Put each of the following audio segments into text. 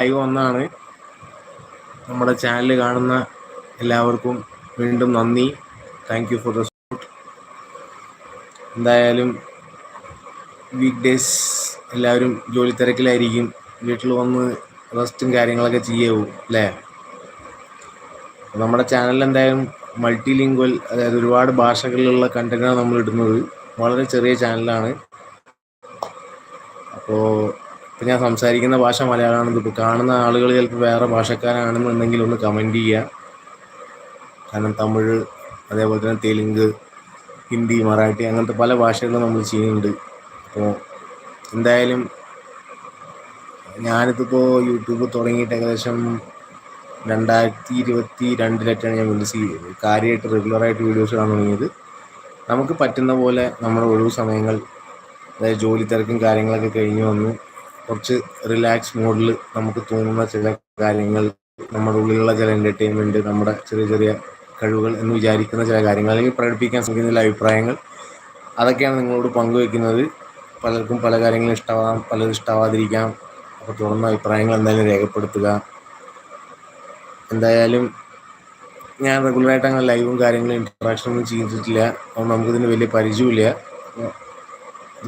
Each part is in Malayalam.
ലൈവ് വന്നാണ് നമ്മുടെ ചാനൽ കാണുന്ന എല്ലാവർക്കും വീണ്ടും നന്ദി. Thank you for the support എന്തായാലും വീക്ക് ഡേയ്സ് എല്ലാവരും ജോലി തിരക്കിലായിരിക്കും. വീട്ടിൽ വന്ന് റെസ്റ്റും കാര്യങ്ങളൊക്കെ ചെയ്യാവൂ അല്ലേ? നമ്മുടെ ചാനലിൽ എന്തായാലും മൾട്ടി ലിംഗ്വൽ അതായത് ഒരുപാട് ഭാഷകളിലുള്ള കണ്ടന്റാണ് നമ്മൾ ഇടുന്നത്. വളരെ ചെറിയ ചാനലാണ്. അപ്പോൾ ഇപ്പം ഞാൻ സംസാരിക്കുന്ന ഭാഷ മലയാളമാണെന്ന് ഇപ്പോൾ കാണുന്ന ആളുകൾ ചിലപ്പോൾ വേറെ ഭാഷക്കാരാണെന്നുണ്ടെങ്കിൽ ഒന്ന് കമന്റ് ചെയ്യുക. കാരണം തമിഴ് അതേപോലെ തന്നെ തെലുങ്ക് ഹിന്ദി മറാഠി അങ്ങനത്തെ പല ഭാഷകളും നമ്മൾ ചെയ്യുന്നുണ്ട്. അപ്പോൾ എന്തായാലും ഞാനിതിപ്പോൾ യൂട്യൂബ് തുടങ്ങിയിട്ട് ഏകദേശം രണ്ടായിരത്തി ഇരുപത്തി രണ്ടിലൊക്കെയാണ് ഞാൻ വിളിച്ച് കാര്യമായിട്ട് റെഗുലറായിട്ട് വീഡിയോസ് കാണാൻ തുടങ്ങിയത്. നമുക്ക് പറ്റുന്ന പോലെ നമ്മുടെ ഒഴിവ് സമയങ്ങൾ അതായത് ജോലി തിരക്കും കാര്യങ്ങളൊക്കെ കഴിഞ്ഞ് വന്ന് കുറച്ച് റിലാക്സ് മോഡിൽ നമുക്ക് തോന്നുന്ന ചില കാര്യങ്ങൾ നമ്മുടെ ഉള്ളിലുള്ള ചില എന്റർടൈൻമെന്റ് നമ്മുടെ ചെറിയ ചെറിയ കഴിവുകൾ എന്ന് വിചാരിക്കുന്ന ചില കാര്യങ്ങൾ അല്ലെങ്കിൽ പ്രകടിപ്പിക്കാൻ ശ്രമിക്കുന്ന ചില അഭിപ്രായങ്ങൾ അതൊക്കെയാണ് നിങ്ങളോട് പങ്കുവെക്കുന്നത്. പലർക്കും പല കാര്യങ്ങളും ഇഷ്ടമാവാം പലരും ഇഷ്ടമാവാതിരിക്കാം. അപ്പോൾ തുറന്ന അഭിപ്രായങ്ങൾ എന്തായാലും രേഖപ്പെടുത്തുക. എന്തായാലും ഞാൻ റെഗുലറായിട്ട് അങ്ങനെ ലൈവും കാര്യങ്ങളും ഇൻട്രാക്ഷനും ഒന്നും ചെയ്തിട്ടില്ല. അതുകൊണ്ട് നമുക്കിതിന് വലിയ പരിചയമില്ല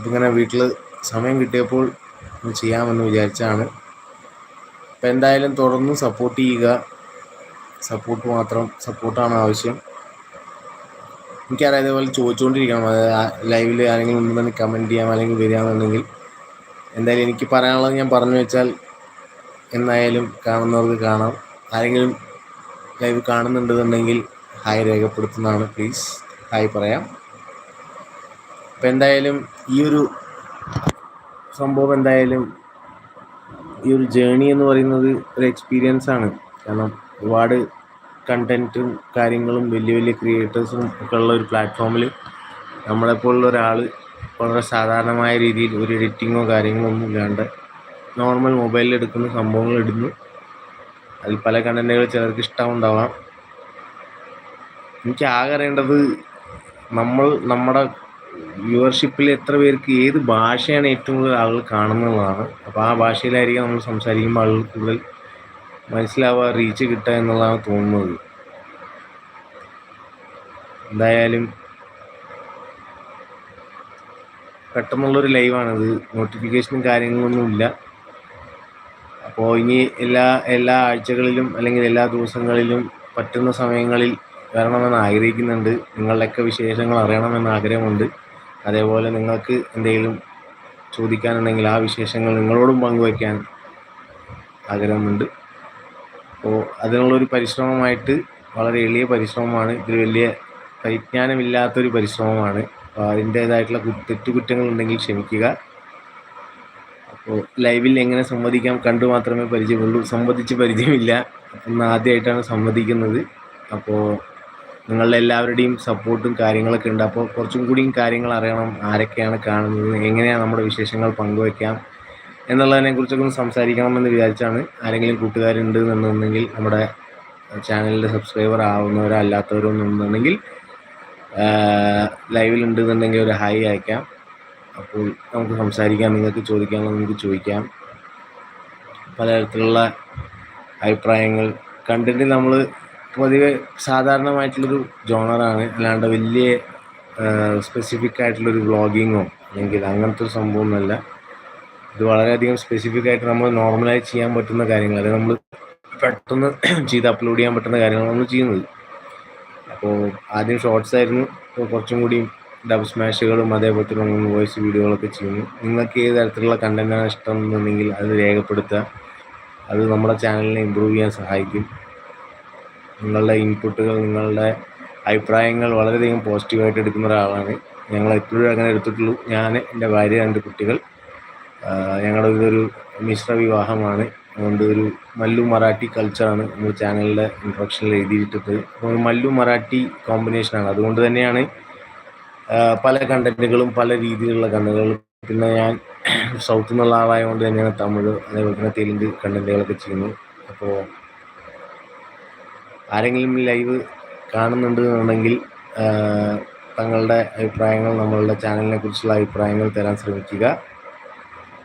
ഇങ്ങനെ വീട്ടിൽ സമയം കിട്ടിയപ്പോൾ ചെയ്യാമെന്ന് വിചാരിച്ചാണ്. അപ്പം എന്തായാലും തുടർന്ന് സപ്പോർട്ട് ചെയ്യുക. സപ്പോർട്ട് മാത്രം സപ്പോർട്ടാണ് ആവശ്യം. എനിക്കറിയാം ഇതേപോലെ ചോദിച്ചുകൊണ്ടിരിക്കണം. അത് ലൈവിൽ ആരെങ്കിലും ഉണ്ടെന്ന് കമന്റ് ചെയ്യാം അല്ലെങ്കിൽ വരികയാണെന്നുണ്ടെങ്കിൽ. എന്തായാലും എനിക്ക് പറയാനുള്ളത് ഞാൻ പറഞ്ഞു വെച്ചാൽ എന്നായാലും കാണുന്നവർക്ക് കാണാം. ആരെങ്കിലും ലൈവ് കാണുന്നുണ്ടെന്നുണ്ടെങ്കിൽ ഹായ് രേഖപ്പെടുത്തുന്നതാണ്. പ്ലീസ് ഹായ് പറയാം. അപ്പം എന്തായാലും ഈ ഒരു സംഭവം എന്തായാലും ഈ ഒരു ജേണി എന്ന് പറയുന്നത് ഒരു എക്സ്പീരിയൻസ് ആണ്. കാരണം ഒരുപാട് കണ്ടന്റും കാര്യങ്ങളും വലിയ വലിയ ക്രിയേറ്റേഴ്സും ഒക്കെ ഉള്ള ഒരു പ്ലാറ്റ്ഫോമിൽ നമ്മളെപ്പോലുള്ള ഒരാൾ വളരെ സാധാരണമായ രീതിയിൽ ഒരു എഡിറ്റിങ്ങോ കാര്യങ്ങളോ ഒന്നും ഇല്ലാണ്ട് നോർമൽ മൊബൈലിൽ എടുക്കുന്ന സംഭവങ്ങൾ ഇടുന്നു. അതിൽ പല കണ്ടന്റുകൾ ചിലർക്ക് ഇഷ്ടമുണ്ടാവാം എനിക്ക് ആകെ അറിയേണ്ടത് നമ്മൾ നമ്മുടെ വ്യൂവർഷിപ്പിൽ എത്ര പേർക്ക് ഏത് ഭാഷയാണ് ഏറ്റവും കൂടുതൽ ആളുകൾ കാണുന്നതാണ് അപ്പോൾ ആ ഭാഷയിലായിരിക്കും നമ്മൾ സംസാരിക്കുമ്പോൾ ആളുകൾ കൂടുതൽ മനസ്സിലാവുക റീച്ച് കിട്ടുക എന്നുള്ളതാണ് തോന്നുന്നത്. എന്തായാലും പെട്ടെന്നുള്ളൊരു ലൈവാണിത്. നോട്ടിഫിക്കേഷനും കാര്യങ്ങളൊന്നും ഇല്ല. അപ്പോൾ ഇനി എല്ലാ എല്ലാ ആഴ്ചകളിലും അല്ലെങ്കിൽ എല്ലാ ദിവസങ്ങളിലും പറ്റുന്ന സമയങ്ങളിൽ വരണമെന്ന് ആഗ്രഹിക്കുന്നുണ്ട്. നിങ്ങളുടെയൊക്കെ വിശേഷങ്ങൾ അറിയണമെന്ന് ആഗ്രഹമുണ്ട്. അതേപോലെ നിങ്ങൾക്ക് എന്തെങ്കിലും ചോദിക്കാനുണ്ടെങ്കിൽ ആ വിശേഷങ്ങൾ നിങ്ങളോടും പങ്കുവയ്ക്കാൻ ആഗ്രഹമുണ്ട്. അപ്പോൾ അതിനുള്ളൊരു പരിശ്രമമായിട്ട് വളരെ എളിയ പരിശ്രമമാണ്. ഇതിൽ വലിയ പരിജ്ഞാനമില്ലാത്തൊരു പരിശ്രമമാണ്. അപ്പോൾ അതിന്റേതായിട്ടുള്ള തെറ്റുകുറ്റങ്ങളുണ്ടെങ്കിൽ ക്ഷമിക്കുക. അപ്പോൾ ലൈവിൽ എങ്ങനെ സംവദിക്കാം കണ്ടു മാത്രമേ പരിചയമുള്ളൂ. സംവദിച്ച് പരിചയമില്ല. ഇന്ന് ആദ്യമായിട്ടാണ് സംവദിക്കുന്നത്. അപ്പോൾ നിങ്ങളുടെ എല്ലാവരുടെയും സപ്പോർട്ടും കാര്യങ്ങളൊക്കെ ഉണ്ട്. അപ്പോൾ കുറച്ചും കൂടിയും കാര്യങ്ങൾ അറിയണം ആരൊക്കെയാണ് കാണുന്നത് എങ്ങനെയാണ് നമ്മുടെ വിശേഷങ്ങൾ പങ്കുവയ്ക്കാം എന്നുള്ളതിനെക്കുറിച്ചൊക്കെ ഒന്ന് സംസാരിക്കണമെന്ന് വിചാരിച്ചാണ് ആരെങ്കിലും കൂട്ടുകാരുണ്ട് എന്നുണ്ടെങ്കിൽ നമ്മുടെ ചാനലിന്റെ സബ്സ്ക്രൈബർ ആവുന്നവരോ അല്ലാത്തവരോ എന്നുണ്ടെങ്കിൽ ലൈവിലുണ്ടെന്നുണ്ടെങ്കിൽ ഒരു ഹായ് അയക്കാം. അപ്പോൾ നമുക്ക് സംസാരിക്കാം നിങ്ങൾക്ക് ചോദിക്കാനുള്ളത് നിങ്ങൾക്ക് ചോദിക്കാം. പലതരത്തിലുള്ള അഭിപ്രായങ്ങൾ കണ്ടിട്ട് നമ്മൾ പൊതുവെ സാധാരണമായിട്ടുള്ളൊരു ജോണറാണ്. അല്ലാണ്ട് വലിയ സ്പെസിഫിക് ആയിട്ടുള്ളൊരു വ്ളോഗിങ്ങോ അല്ലെങ്കിൽ അങ്ങനത്തെ ഒരു സംഭവമൊന്നുമല്ല. ഇത് വളരെയധികം സ്പെസിഫിക് ആയിട്ട് നമ്മൾ നോർമലായി ചെയ്യാൻ പറ്റുന്ന കാര്യങ്ങൾ അതായത് നമ്മൾ പെട്ടെന്ന് ചെയ്ത് അപ്ലോഡ് ചെയ്യാൻ പറ്റുന്ന കാര്യങ്ങളാണ് ചെയ്യുന്നത്. അപ്പോൾ ആദ്യം ഷോർട്സ് ആയിരുന്നു. ഇപ്പോൾ കുറച്ചും കൂടി ഡബ് സ്മാഷുകളും അതേപോലെ തന്നെ വോയിസ് വീഡിയോകളൊക്കെ ചെയ്യുന്നു. നിങ്ങൾക്ക് ഏത് തരത്തിലുള്ള കണ്ടന്റാണ് ഇഷ്ടം എന്നുണ്ടെങ്കിൽ അത് രേഖപ്പെടുത്തുക. അത് നമ്മുടെ ചാനലിനെ ഇമ്പ്രൂവ് ചെയ്യാൻ സഹായിക്കും. നിങ്ങളുടെ ഇൻപുട്ടുകൾ നിങ്ങളുടെ അഭിപ്രായങ്ങൾ വളരെയധികം പോസിറ്റീവായിട്ട് എടുക്കുന്ന ഒരാളാണ്. ഞങ്ങൾ എപ്പോഴും അങ്ങനെ എടുത്തിട്ടുള്ളൂ. ഞാൻ എന്റെ ഭാര്യ രണ്ട് കുട്ടികൾ. ഞങ്ങളുടെ ഇതൊരു മിശ്ര വിവാഹമാണ്. അതുകൊണ്ട് ഒരു മല്ലു മറാഠി കൾച്ചറാണ് നമ്മൾ ചാനലിന്റെ ഇൻട്രൊഡക്ഷനിൽ എഴുതിയിട്ടത്. അപ്പോൾ മല്ലു മറാഠി കോമ്പിനേഷനാണ് അതുകൊണ്ട് തന്നെയാണ് പല കണ്ടന്റുകളും പല രീതിയിലുള്ള കണ്ടന്റുകളും. പിന്നെ ഞാൻ സൗത്ത് നിന്നുള്ള ആളായതുകൊണ്ട് തന്നെയാണ് തമിഴ് അതേപോലെ തന്നെ തെലുങ്ക് കണ്ടന്റുകളൊക്കെ ചെയ്യുന്നത്. അപ്പോൾ ആരെങ്കിലും ലൈവ് കാണുന്നുണ്ട് എന്നുണ്ടെങ്കിൽ തങ്ങളുടെ അഭിപ്രായങ്ങൾ നമ്മളുടെ ചാനലിനെ കുറിച്ചുള്ള അഭിപ്രായങ്ങൾ തരാൻ ശ്രമിക്കുക.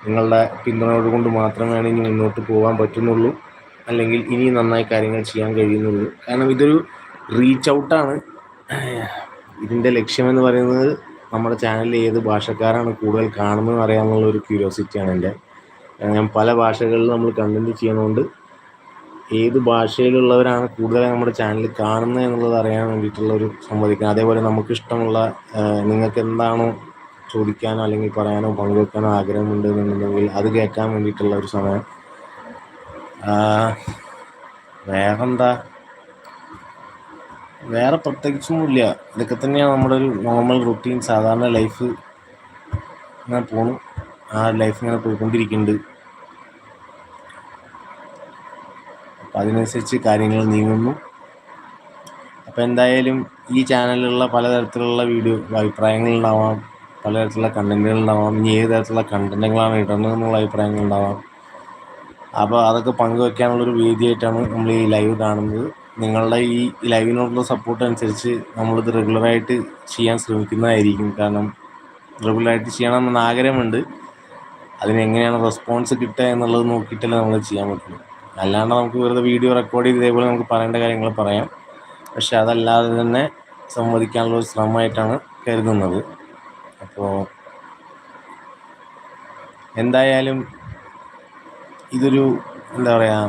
നിങ്ങളുടെ പിന്തുണയോട് കൊണ്ട് മാത്രമേ ഇനി മുന്നോട്ട് പോകാൻ പറ്റുന്നുള്ളൂ. അല്ലെങ്കിൽ ഇനി നന്നായി കാര്യങ്ങൾ ചെയ്യാൻ കഴിയുന്നുള്ളൂ. കാരണം ഇതൊരു റീച്ച് ഔട്ടാണ് ഇതിന്റെ ലക്ഷ്യമെന്ന് പറയുന്നത് നമ്മുടെ ചാനലിൽ ഏത് ഭാഷക്കാരാണ് കൂടുതൽ കാണുന്നത് അറിയാമെന്നുള്ള ഒരു ക്യൂരിയോസിറ്റിയാണ് എന്റെ. ഞാൻ പല ഭാഷകളിൽ നമ്മൾ കണ്ടന്റ് ചെയ്യുന്നതുകൊണ്ട് ഏത് ഭാഷയിലുള്ളവരാണ് കൂടുതലായി നമ്മുടെ ചാനൽ കാണുന്നത് എന്നുള്ളത് അറിയാൻ വേണ്ടിയിട്ടുള്ള ഒരു സംവദിക്കാം അതേപോലെ നമുക്കിഷ്ടമുള്ള നിങ്ങൾക്ക് എന്താണോ ചോദിക്കാനോ അല്ലെങ്കിൽ പറയാനോ പങ്കുവെക്കാനോ ആഗ്രഹമുണ്ട് എന്നുണ്ടെങ്കിൽ അത് കേൾക്കാൻ വേണ്ടിയിട്ടുള്ള ഒരു സമയം. വേറെന്താ? വേറെ പ്രത്യേകിച്ചൊന്നുമില്ല. ഇതൊക്കെ തന്നെയാണ് നമ്മുടെ ഒരു നോർമൽ റുട്ടീൻ സാധാരണ ലൈഫ് ഇങ്ങനെ പോണു. ആ ലൈഫ് ഇങ്ങനെ പോയിക്കൊണ്ടിരിക്കുന്നുണ്ട്. അപ്പം അതിനനുസരിച്ച് കാര്യങ്ങൾ നീങ്ങുന്നു. അപ്പോൾ എന്തായാലും ഈ ചാനലിലുള്ള പലതരത്തിലുള്ള വീഡിയോ അഭിപ്രായങ്ങളുണ്ടാവാം പലതരത്തിലുള്ള കണ്ടന്റുകളുണ്ടാവാം ഇനി ഏത് തരത്തിലുള്ള കണ്ടന്റുകളാണ് ഇടുന്നത് എന്നുള്ള അഭിപ്രായങ്ങളുണ്ടാവാം. അപ്പോൾ അതൊക്കെ പങ്കുവെക്കാനുള്ളൊരു വേദിയായിട്ടാണ് നമ്മൾ ഈ ലൈവ് കാണുന്നത്. നിങ്ങളുടെ ഈ ലൈവിനോടുള്ള സപ്പോർട്ട് അനുസരിച്ച് നമ്മളിത് റെഗുലറായിട്ട് ചെയ്യാൻ ശ്രമിക്കുന്നതായിരിക്കും. കാരണം റെഗുലറായിട്ട് ചെയ്യണമെന്ന് ആഗ്രഹമുണ്ട്. അതിനെങ്ങനെയാണ് റെസ്പോൺസ് കിട്ടുക എന്നുള്ളത് നോക്കിയിട്ടല്ലേ നമ്മൾ ചെയ്യാൻ പറ്റുള്ളൂ. അല്ലാണ്ട് നമുക്ക് വെറുതെ വീഡിയോ റെക്കോർഡ് ചെയ്ത് ഇതേപോലെ നമുക്ക് പറയേണ്ട കാര്യങ്ങൾ പറയാം. പക്ഷെ അതല്ലാതെ തന്നെ സംവദിക്കാനുള്ള ഒരു ശ്രമമായിട്ടാണ് കരുതുന്നത്. അപ്പോൾ എന്തായാലും ഇതൊരു എന്താ പറയുക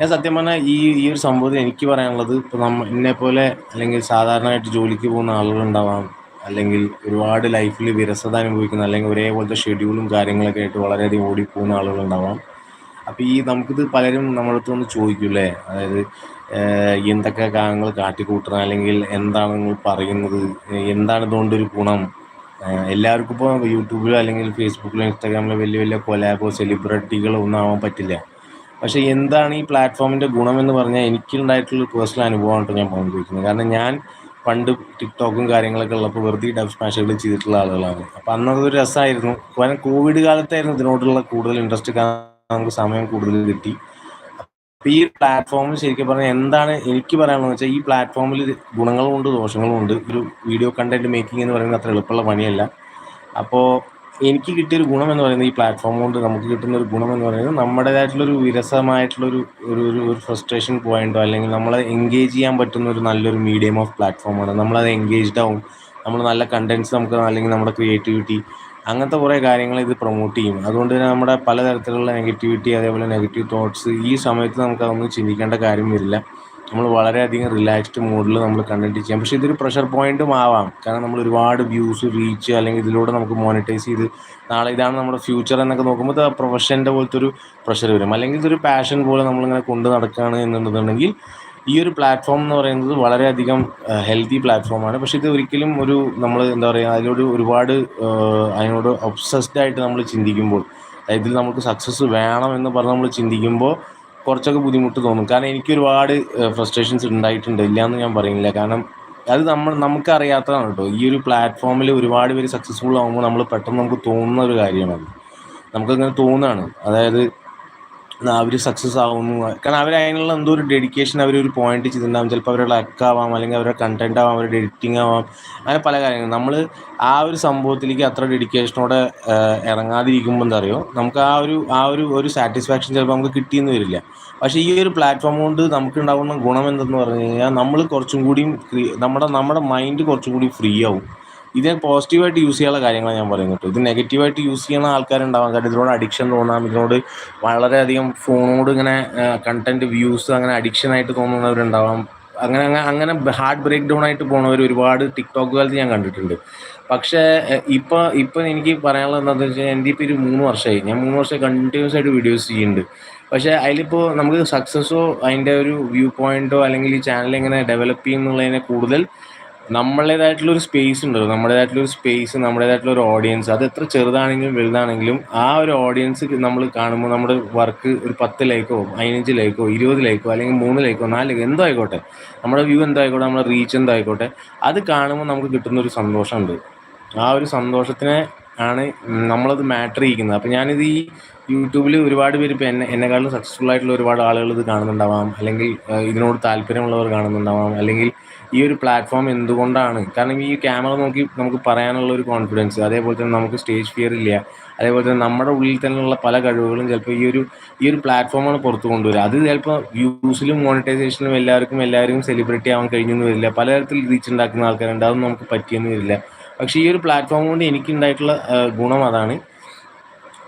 ഞാൻ സത്യം പറഞ്ഞാൽ ഈ ഈ ഒരു സംഭവത്തിൽ എനിക്ക് പറയാനുള്ളത് ഇപ്പോൾ നമ്മ എന്നെ പോലെ അല്ലെങ്കിൽ സാധാരണയായിട്ട് ജോലിക്ക് പോകുന്ന ആളുകളുണ്ടാവാം അല്ലെങ്കിൽ ഒരുപാട് ലൈഫിൽ വിരസത അനുഭവിക്കുന്ന അല്ലെങ്കിൽ ഒരേപോലത്തെ ഷെഡ്യൂളും കാര്യങ്ങളൊക്കെ ആയിട്ട് വളരെയധികം ഓടിപ്പോകുന്ന ആളുകളുണ്ടാവാം. അപ്പോൾ ഈ നമുക്കിത് പലരും നമ്മളടുത്ത് വന്ന് ചോദിക്കൂലേ അതായത് എന്തൊക്കെ കാര്യങ്ങൾ കാട്ടിക്കൂട്ടണം? അല്ലെങ്കിൽ എന്താണ് നിങ്ങൾ പറയുന്നത്? എന്താണ് ഇതുകൊണ്ട് ഒരു ഗുണം? എല്ലാവർക്കും ഇപ്പോൾ യൂട്യൂബിലോ അല്ലെങ്കിൽ ഫേസ്ബുക്കിലോ ഇൻസ്റ്റാഗ്രാമിലോ വലിയ വലിയ കൊലാബോ സെലിബ്രിറ്റികളോ ഒന്നും ആവാൻ പറ്റില്ല. പക്ഷേ എന്താണ് ഈ പ്ലാറ്റ്ഫോമിന്റെ ഗുണമെന്ന് പറഞ്ഞാൽ എനിക്കുണ്ടായിട്ടുള്ള പേഴ്സണൽ അനുഭവമായിട്ട് ഞാൻ പങ്കുവയ്ക്കുന്നത് കാരണം ഞാൻ പണ്ട് ടിക്ടോക്കും കാര്യങ്ങളൊക്കെ ഉള്ളപ്പോൾ വെറുതെ ഡബ് സ്മാഷുകൾ ചെയ്തിട്ടുള്ള ആളുകളാണ്. അപ്പോൾ അന്നതൊരു രസമായിരുന്നു. കാരണം കോവിഡ് കാലത്തായിരുന്നു ഇതിനോടുള്ള കൂടുതൽ ഇൻട്രസ്റ്റ്. നമുക്ക് സമയം കൂടുതൽ കിട്ടി. അപ്പോൾ ഈ പ്ലാറ്റ്ഫോമിൽ ശരിക്കും പറഞ്ഞാൽ എന്താണ് എനിക്ക് പറയാനുള്ളത് വെച്ചാൽ ഈ പ്ലാറ്റ്ഫോമിൽ ഗുണങ്ങളും ഉണ്ട് ദോഷങ്ങളും ഉണ്ട്. ഒരു വീഡിയോ കണ്ടന്റ് മേക്കിംഗ് എന്ന് പറയുന്നത് അത്ര എളുപ്പമുള്ള പണിയല്ല. അപ്പോൾ എനിക്ക് കിട്ടിയൊരു ഗുണം എന്ന് പറയുന്നത് ഈ പ്ലാറ്റ്ഫോം കൊണ്ട് നമുക്ക് കിട്ടുന്ന ഒരു ഗുണം എന്ന് പറയുന്നത് നമ്മുടേതായിട്ടുള്ളൊരു വിരസമായിട്ടുള്ളൊരു ഒരു ഒരു ഒരു ഫ്രസ്ട്രേഷൻ പോയിന്റോ അല്ലെങ്കിൽ നമ്മളെ എൻഗേജ് ചെയ്യാൻ പറ്റുന്ന ഒരു നല്ലൊരു മീഡിയം ഓഫ് പ്ലാറ്റ്ഫോമാണ് നമ്മളത് എൻഗേജ്ഡ് ആവും. നമ്മൾ നല്ല കണ്ടൻസ് നമുക്ക് അല്ലെങ്കിൽ നമ്മുടെ ക്രിയേറ്റിവിറ്റി അങ്ങനത്തെ കുറേ കാര്യങ്ങൾ ഇത് പ്രൊമോട്ട് ചെയ്യും അതുകൊണ്ട് തന്നെ നമ്മുടെ പലതരത്തിലുള്ള നെഗറ്റിവിറ്റി അതേപോലെ നെഗറ്റീവ് തോട്ട്സ് ഈ സമയത്ത് നമുക്ക് അതൊന്നും ചിന്തിക്കേണ്ട കാര്യം വരില്ല. നമ്മൾ വളരെയധികം റിലാക്സ്ഡ് മൂഡിൽ നമ്മൾ കണ്ടക്ട് ചെയ്യാം പക്ഷേ ഇതൊരു പ്രഷർ പോയിന്റും ആവാം. കാരണം നമ്മൾ ഒരുപാട് വ്യൂസ് റീച്ച് അല്ലെങ്കിൽ ഇതിലൂടെ നമുക്ക് മോണിറ്റൈസ് ചെയ്ത് നാളെ ഇതാണ് നമ്മുടെ ഫ്യൂച്ചർ എന്നൊക്കെ നോക്കുമ്പോൾ പ്രൊഫഷന്റെ പോലത്തെ ഒരു പ്രഷർ വരും. അല്ലെങ്കിൽ ഇതൊരു പാഷൻ പോലെ നമ്മളിങ്ങനെ കൊണ്ട് നടക്കുകയാണ് എന്നുണ്ടെന്നുണ്ടെങ്കിൽ ഈ ഒരു പ്ലാറ്റ്ഫോം എന്ന് പറയുന്നത് വളരെയധികം ഹെൽത്തി പ്ലാറ്റ്ഫോമാണ് പക്ഷേ ഇത് ഒരിക്കലും ഒരു നമ്മൾ എന്താ പറയുക അതിനോട് ഒരുപാട് അതിനോട് ഒബ്സസ്ഡ് ആയിട്ട് നമ്മൾ ചിന്തിക്കുമ്പോൾ ഇതിൽ നമുക്ക് സക്സസ് വേണം എന്ന് പറഞ്ഞ് നമ്മൾ ചിന്തിക്കുമ്പോൾ കുറച്ചൊക്കെ ബുദ്ധിമുട്ട് തോന്നും. കാരണം എനിക്ക് ഒരുപാട് ഫ്രസ്ട്രേഷൻസ് ഉണ്ടായിട്ടുണ്ട്. ഇല്ല എന്ന് ഞാൻ പറയുന്നില്ല. കാരണം അത് നമ്മൾ നമുക്കറിയാത്തതാണ് കേട്ടോ. ഈ ഒരു പ്ലാറ്റ്ഫോമിൽ ഒരുപാട് പേര് സക്സസ്ഫുൾ ആകുമ്പോൾ നമ്മൾ പെട്ടെന്ന് നമുക്ക് തോന്നുന്ന ഒരു കാര്യമാണ് നമുക്കങ്ങനെ തോന്നുകയാണ് അതായത് അവർ സക്സസ് ആവുന്നു. കാരണം അവർ അതിനുള്ള എന്തോ ഒരു ഡെഡിക്കേഷൻ ഒരു പോയിന്റ് ചെയ്തിട്ടുണ്ടാവും. ചിലപ്പോൾ അവരുടെ ലക്ക് ആവാം അല്ലെങ്കിൽ അവരുടെ കണ്ടന്റ് ആവാം അവരുടെ എഡിറ്റിംഗ് ആവാം. അങ്ങനെ പല കാര്യങ്ങളും. നമ്മൾ ആ ഒരു സംഭവത്തിലേക്ക് അത്ര ഡെഡിക്കേഷനോടെ ഇറങ്ങാതിരിക്കുമ്പോൾ എന്താ അറിയോ? നമുക്ക് ആ ഒരു ആ ഒരു ഒരു സാറ്റിസ്ഫാക്ഷൻ ചിലപ്പോൾ നമുക്ക് കിട്ടിയെന്ന് വരില്ല. പക്ഷേ ഈ ഒരു പ്ലാറ്റ്ഫോം കൊണ്ട് നമുക്ക് ഉണ്ടാകുന്ന ഗുണം എന്തെന്ന് പറഞ്ഞു കഴിഞ്ഞാൽ നമ്മൾ കുറച്ചും കൂടിയും നമ്മുടെ നമ്മുടെ മൈൻഡ് കുറച്ചും കൂടി ഫ്രീ ആവും. ഇതിനെ പോസിറ്റീവായിട്ട് യൂസ് ചെയ്യാനുള്ള കാര്യങ്ങളാണ് ഞാൻ പറയുന്നത് ഇത് നെഗറ്റീവായിട്ട് യൂസ് ചെയ്യുന്ന ആൾക്കാരുണ്ടാവാം. കാരണം ഇതിനോട് അഡിക്ഷൻ തോന്നാം. ഇതിനോട് വളരെയധികം ഫോണോട് ഇങ്ങനെ കണ്ടന്റ് വ്യൂസ് അങ്ങനെ അഡിക്ഷൻ ആയിട്ട് തോന്നുന്നവരുണ്ടാവാം. അങ്ങനെ അങ്ങനെ അങ്ങനെ ഹാർഡ് ബ്രേക്ക് ഡൗൺ ആയിട്ട് പോണവർ ഒരുപാട് ടിക്ടോക്ക് കാലത്ത് ഞാൻ കണ്ടിട്ടുണ്ട്. പക്ഷേ ഇപ്പോൾ ഇപ്പം എനിക്ക് പറയാനുള്ളത് എന്താണെന്ന് വെച്ച് കഴിഞ്ഞാൽ എന്റെ ഇപ്പോൾ ഒരു മൂന്ന് വർഷമായി ഞാൻ മൂന്ന് വർഷം കണ്ടിന്യൂസ് ആയിട്ട് വീഡിയോസ് ചെയ്യുന്നുണ്ട്. പക്ഷേ അതിലിപ്പോൾ നമുക്ക് സക്സസ്സോ അതിന്റെ ഒരു വ്യൂ പോയിന്റോ അല്ലെങ്കിൽ ഈ ചാനൽ എങ്ങനെ ഡെവലപ്പ് ചെയ്യുന്നുള്ളതിനെ കൂടുതൽ നമ്മളുടേതായിട്ടുള്ള ഒരു സ്പേസ് ഉണ്ടല്ലോ. നമ്മുടേതായിട്ടുള്ള ഒരു സ്പേസ് നമ്മുടേതായിട്ടുള്ള ഒരു ഓഡിയൻസ് അത് എത്ര ചെറുതാണെങ്കിലും വലുതാണെങ്കിലും ആ ഒരു ഓഡിയൻസ് നമ്മൾ കാണുമ്പോൾ നമ്മുടെ വർക്ക് ഒരു പത്ത് ലൈക്കോ പതിനഞ്ച് ലൈക്കോ ഇരുപത് ലൈക്കോ അല്ലെങ്കിൽ മൂന്ന് ലൈക്കോ നാല് ലൈക്കോ എന്തോ ആയിക്കോട്ടെ. നമ്മുടെ വ്യൂ എന്തോ ആയിക്കോട്ടെ നമ്മുടെ റീച്ച് എന്തോ ആയിക്കോട്ടെ. അത് കാണുമ്പോൾ നമുക്ക് കിട്ടുന്ന ഒരു സന്തോഷമുണ്ട്. ആ ഒരു സന്തോഷത്തിനെ ആണ് നമ്മളത് മാറ്റർ ചെയ്യിക്കുന്നത് അപ്പം ഞാനിത് ഈ യൂട്യൂബിൽ ഒരുപാട് പേര് ഇപ്പോൾ എന്നെ എന്നെക്കാളും സക്സസ്ഫുൾ ആയിട്ടുള്ള ഒരുപാട് ആളുകൾ ഇത് കാണുന്നുണ്ടാവാം. അല്ലെങ്കിൽ ഇതിനോട് താല്പര്യമുള്ളവർ കാണുന്നുണ്ടാവാം. അല്ലെങ്കിൽ ഈ ഒരു പ്ലാറ്റ്ഫോം എന്തുകൊണ്ടാണ്? കാരണം ഈ ക്യാമറ നോക്കി നമുക്ക് പറയാനുള്ള ഒരു കോൺഫിഡൻസ് അതേപോലെ തന്നെ നമുക്ക് സ്റ്റേജ് ഫിയർ ഇല്ല. അതേപോലെ തന്നെ നമ്മുടെ ഉള്ളിൽ തന്നെയുള്ള പല കഴിവുകളും ചിലപ്പോൾ ഈ ഒരു ഈ ഒരു പ്ലാറ്റ്ഫോമാണ് പുറത്ത് കൊണ്ടുവരിക. അത് ചിലപ്പോൾ വ്യൂസിലും മോണിറ്റൈസേഷനിലും എല്ലാവർക്കും എല്ലാവരും സെലിബ്രിറ്റി ആവാൻ കഴിഞ്ഞെന്ന് വരില്ല. പലതരത്തിൽ റീച്ച് ഉണ്ടാക്കുന്ന ആൾക്കാരുണ്ട്. അതൊന്നും നമുക്ക് പറ്റിയെന്ന് വരില്ല. പക്ഷേ ഈ ഒരു പ്ലാറ്റ്ഫോം കൊണ്ട് എനിക്കുണ്ടായിട്ടുള്ള ഗുണം അതാണ്.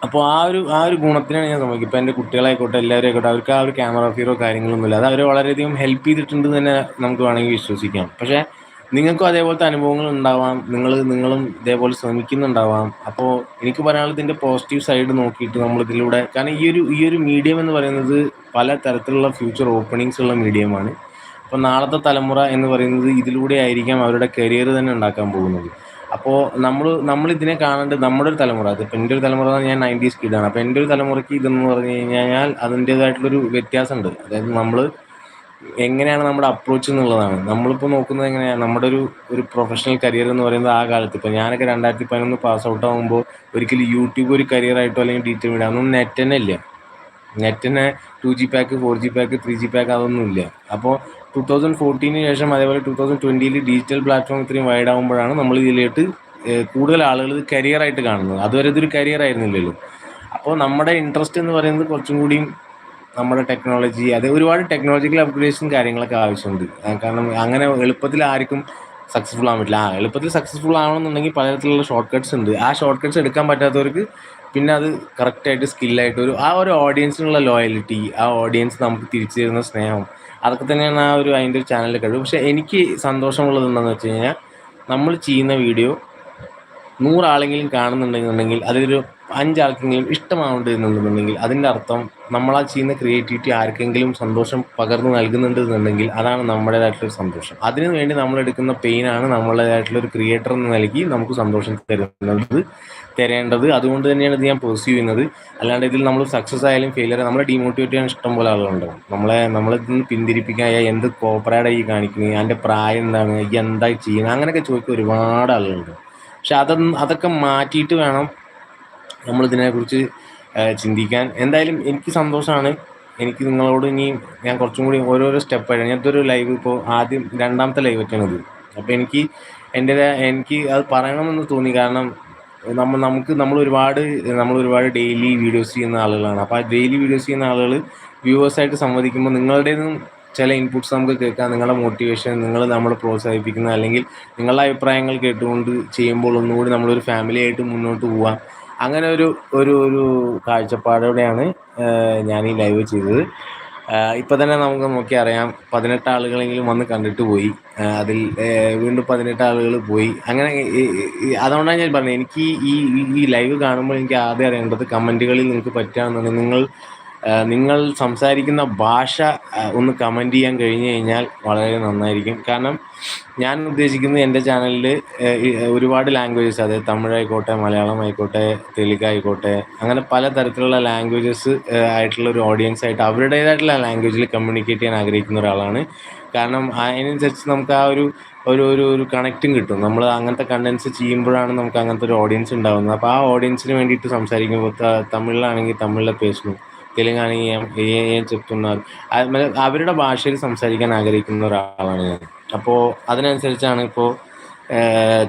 അപ്പോൾ ആ ഒരു ആ ഒരു ഗുണത്തിനാണ് ഞാൻ ശ്രമിക്കുക ഇപ്പോൾ എന്റെ കുട്ടികളായിക്കോട്ടെ എല്ലാവരും ആയിക്കോട്ടെ അവർക്ക് ആ ഒരു ക്യാമറ ഫീറോ കാര്യങ്ങളൊന്നുമില്ല. അത് അവരെ വളരെയധികം ഹെൽപ്പ് ചെയ്തിട്ടുണ്ട് തന്നെ നമുക്ക് വേണമെങ്കിൽ വിശ്വസിക്കാം. പക്ഷേ നിങ്ങൾക്കും അതേപോലത്തെ അനുഭവങ്ങൾ ഉണ്ടാവാം. നിങ്ങൾ നിങ്ങളും ഇതേപോലെ ശ്രമിക്കുന്നുണ്ടാവാം. അപ്പോൾ എനിക്ക് പറയാനുള്ളത് ഇതിന്റെ പോസിറ്റീവ് സൈഡ് നോക്കിയിട്ട് നമ്മൾ ഇതിലൂടെ കാരണം ഈ ഒരു ഈ ഒരു മീഡിയം എന്ന് പറയുന്നത് പല തരത്തിലുള്ള ഫ്യൂച്ചർ ഓപ്പണിങ്സ് ഉള്ള മീഡിയമാണ് അപ്പോൾ നാളത്തെ തലമുറ എന്ന് പറയുന്നത് ഇതിലൂടെ ആയിരിക്കാം അവരുടെ കരിയർ തന്നെ ഉണ്ടാക്കാൻ പോകുന്നത്. അപ്പോൾ നമ്മൾ നമ്മൾ ഇതിനെ കാണേണ്ടത് നമ്മുടെ ഒരു തലമുറ അതിപ്പോൾ എന്റെ ഒരു തലമുറ ഞാൻ നയന്റീസ് കിഡാണ് അപ്പോൾ എന്റെ ഒരു തലമുറയ്ക്ക് ഇതെന്ന് പറഞ്ഞു കഴിഞ്ഞാൽ അതിന്റേതായിട്ടുള്ളൊരു വ്യത്യാസമുണ്ട്. അതായത് നമ്മൾ എങ്ങനെയാണ് നമ്മുടെ അപ്രോച്ച് എന്നുള്ളതാണ്. നമ്മളിപ്പോൾ നോക്കുന്നത് എങ്ങനെയാണ് നമ്മുടെ ഒരു ഒരു പ്രൊഫഷണൽ കരിയർ എന്ന് പറയുന്നത് ആ കാലത്ത്. ഇപ്പോൾ ഞാനൊക്കെ രണ്ടായിരത്തി പതിനൊന്ന് പാസ് ഔട്ട് ആകുമ്പോൾ ഒരിക്കലും യൂട്യൂബ് ഒരു കരിയർ ആയിട്ടോ അല്ലെങ്കിൽ ഡീറ്റെയിൽ മീഡിയ അതൊന്നും നെറ്റ് തന്നെ ഇല്ല. നെറ്റിന് two G pack four G pack three G pack അതൊന്നും ഇല്ല. അപ്പോൾ ടു തൗസൻഡ് ഫോർട്ടീന് ശേഷം അതേപോലെ ടു തൗസൻഡ് ട്വന്റിയിൽ ഡിജിറ്റൽ പ്ലാറ്റ്ഫോം ഇത്രയും വൈഡ് ആകുമ്പോഴാണ് നമ്മൾ ഇതിലേക്ക് കൂടുതൽ ആളുകൾ ഇത് കരിയറായിട്ട് കാണുന്നത്. അതുവരെ ഇതൊരു കരിയർ ആയിരുന്നില്ലല്ലോ. അപ്പോൾ നമ്മുടെ ഇൻട്രസ്റ്റ് എന്ന് പറയുന്നത് കുറച്ചും കൂടിയും നമ്മുടെ ടെക്നോളജി അത് ഒരുപാട് ടെക്നോളജിക്കൽ അപ്ഗ്രേഡേഷൻ കാര്യങ്ങളൊക്കെ ആവശ്യമുണ്ട്. കാരണം അങ്ങനെ എളുപ്പത്തിൽ ആർക്കും സക്സസ്ഫുൾ ആകാൻ പറ്റില്ല. ആ എളുപ്പത്തിൽ സക്സസ്ഫുൾ ആവണമെന്നുണ്ടെങ്കിൽ പലതരത്തിലുള്ള ഷോർട്ട് കട്ട്സ് ഉണ്ട്. ആ ഷോർട്ട് കട്ട്സ് എടുക്കാൻ പറ്റാത്തവർക്ക് പിന്നെ അത് കറക്റ്റായിട്ട് സ്കില്ലായിട്ട് ഒരു ആ ഒരു ഓഡിയൻസിനുള്ള ലോയലിറ്റി ആ ഓഡിയൻസ് നമുക്ക് തിരിച്ചു തരുന്ന സ്നേഹം അതൊക്കെ തന്നെയാണ് ആ ഒരു അതിന്റെ ഒരു ചാനലിൽ കഴിവ്. പക്ഷേ എനിക്ക് സന്തോഷമുള്ളത് എന്താണെന്ന് വെച്ച് കഴിഞ്ഞാൽ നമ്മൾ ചെയ്യുന്ന വീഡിയോ നൂറാളെങ്കിലും കാണുന്നുണ്ടെന്നുണ്ടെങ്കിൽ അതിലൊരു അഞ്ചാൾക്കെങ്കിലും ഇഷ്ടമാവുന്നുണ്ട് എന്നുണ്ടെന്നുണ്ടെങ്കിൽ അതിന്റെ അർത്ഥം നമ്മളാ ചെയ്യുന്ന ക്രിയേറ്റിവിറ്റി ആർക്കെങ്കിലും സന്തോഷം പകർന്നു നൽകുന്നുണ്ട് എന്നുണ്ടെങ്കിൽ അതാണ് നമ്മുടേതായിട്ടുള്ളൊരു സന്തോഷം. അതിനു വേണ്ടി നമ്മളെടുക്കുന്ന പെയിനാണ് നമ്മളേതായിട്ടുള്ളൊരു ക്രിയേറ്റർ എന്ന നിലയ്ക്ക് നമുക്ക് സന്തോഷം തരുന്നത്. തരേണ്ടത് അതുകൊണ്ട് തന്നെയാണ് ഇത് ഞാൻ പെർസ്യൂ ചെയ്യുന്നത്. അല്ലാണ്ട് ഇതിൽ നമ്മൾ സക്സസ് ആയാലും ഫെയിലിയർ നമ്മളെ ഡീമോട്ടിവേറ്റ് ചെയ്യാൻ ഇഷ്ടം പോലെ ആളുകളുണ്ടാവും നമ്മളെ നമ്മളിൽ നിന്ന് പിന്തിരിപ്പിക്കാൻ എന്ത് കോപ്പറേഡായി കാണിക്കുന്നത് അതിന്റെ പ്രായം എന്താണ് ഈ എന്താ ചെയ്യുന്നത് അങ്ങനെയൊക്കെ ചോദിക്കുക ഒരുപാട് ആളുകളുണ്ട്. പക്ഷെ അതൊന്നും അതൊക്കെ മാറ്റിയിട്ട് വേണം നമ്മളിതിനെക്കുറിച്ച് ചിന്തിക്കാൻ. എന്തായാലും എനിക്ക് സന്തോഷമാണ്. എനിക്ക് നിങ്ങളോട് ഇനി ഞാൻ കുറച്ചും കൂടി ഓരോരോ സ്റ്റെപ്പായിട്ട് ഞാനത്തെ ഒരു ലൈവ് ഇപ്പോൾ ആദ്യം രണ്ടാമത്തെ ലൈവ് ഒക്കെയാണിത് അപ്പോൾ എനിക്ക് എന്റെ എനിക്ക് അത് പറയണമെന്ന് തോന്നി. കാരണം നമ്മൾ നമുക്ക് നമ്മൾ ഒരുപാട് നമ്മൾ ഒരുപാട് ഡെയിലി വീഡിയോസ് ചെയ്യുന്ന ആളുകളാണ്. അപ്പോൾ ആ ഡെയിലി വീഡിയോസ് ചെയ്യുന്ന ആളുകൾ വ്യൂവേഴ്സായിട്ട് സംവദിക്കുമ്പോൾ നിങ്ങളുടേതും ചില ഇൻപുട്സ് നമുക്ക് കേൾക്കാം. നിങ്ങളുടെ മോട്ടിവേഷൻ നിങ്ങൾ നമ്മളെ പ്രോത്സാഹിപ്പിക്കുന്ന അല്ലെങ്കിൽ നിങ്ങളുടെ അഭിപ്രായങ്ങൾ കേട്ടുകൊണ്ട് ചെയ്യുമ്പോൾ ഒന്നുകൂടി നമ്മളൊരു ഫാമിലി ആയിട്ട് മുന്നോട്ട് പോവാം. അങ്ങനെ ഒരു ഒരു ഒരു കാഴ്ചപ്പാടോടെയാണ് ഞാൻ ഈ ലൈവ് ചെയ്തത്. ഇപ്പം തന്നെ നമുക്ക് നോക്കി അറിയാം. പതിനെട്ട് ആളുകളെങ്കിലും വന്ന് കണ്ടിട്ട് പോയി. അതിൽ വീണ്ടും പതിനെട്ട് ആളുകൾ പോയി. അങ്ങനെ അതുകൊണ്ടാണ് ഞാൻ പറഞ്ഞത്. എനിക്ക് ഈ ഈ ലൈവ് കാണുമ്പോൾ എനിക്ക് ആദ്യം അറിയേണ്ടത് കമന്റുകളിൽ നിങ്ങൾക്ക് പറ്റുകയാണെന്നുണ്ടെങ്കിൽ നിങ്ങൾ നിങ്ങൾ സംസാരിക്കുന്ന ഭാഷ ഒന്ന് കമന്റ് ചെയ്യാൻ കഴിഞ്ഞു കഴിഞ്ഞാൽ വളരെ നന്നായിരിക്കും. കാരണം ഞാൻ ഉദ്ദേശിക്കുന്നത് എന്റെ ചാനലിൽ ഒരുപാട് ലാംഗ്വേജസ് അതായത് തമിഴായിക്കോട്ടെ മലയാളം ആയിക്കോട്ടെ തെലുങ്ക് ആയിക്കോട്ടെ അങ്ങനെ പല തരത്തിലുള്ള ലാംഗ്വേജസ് ആയിട്ടുള്ള ഒരു ഓഡിയൻസ് ആയിട്ട് അവരുടേതായിട്ടുള്ള ലാംഗ്വേജിൽ കമ്മ്യൂണിക്കേറ്റ് ചെയ്യാൻ ആഗ്രഹിക്കുന്ന ഒരാളാണ്. കാരണം അതിനനുസരിച്ച് നമുക്ക് ആ ഒരു ഒരു ഒരു ഒരു കണക്റ്റും കിട്ടും. നമ്മൾ അങ്ങനത്തെ കണ്ടൻസ് ചെയ്യുമ്പോഴാണ് നമുക്ക് അങ്ങനത്തെ ഒരു ഓഡിയൻസ് ഉണ്ടാകുന്നത് അപ്പോൾ ആ ഓഡിയൻസിന് വേണ്ടിയിട്ട് സംസാരിക്കുമ്പോൾ തമിഴിലാണെങ്കിൽ തമിഴിലെ പേശുന്നു തെലുങ്കാണെങ്കിൽ ఏం చెప్తున్నారు അവരുടെ ഭാഷയിൽ സംസാരിക്കാൻ ആഗ്രഹിക്കുന്ന ഒരാളാണ് ഞാൻ അപ്പോൾ അതിനനുസരിച്ചാണ് ഇപ്പോൾ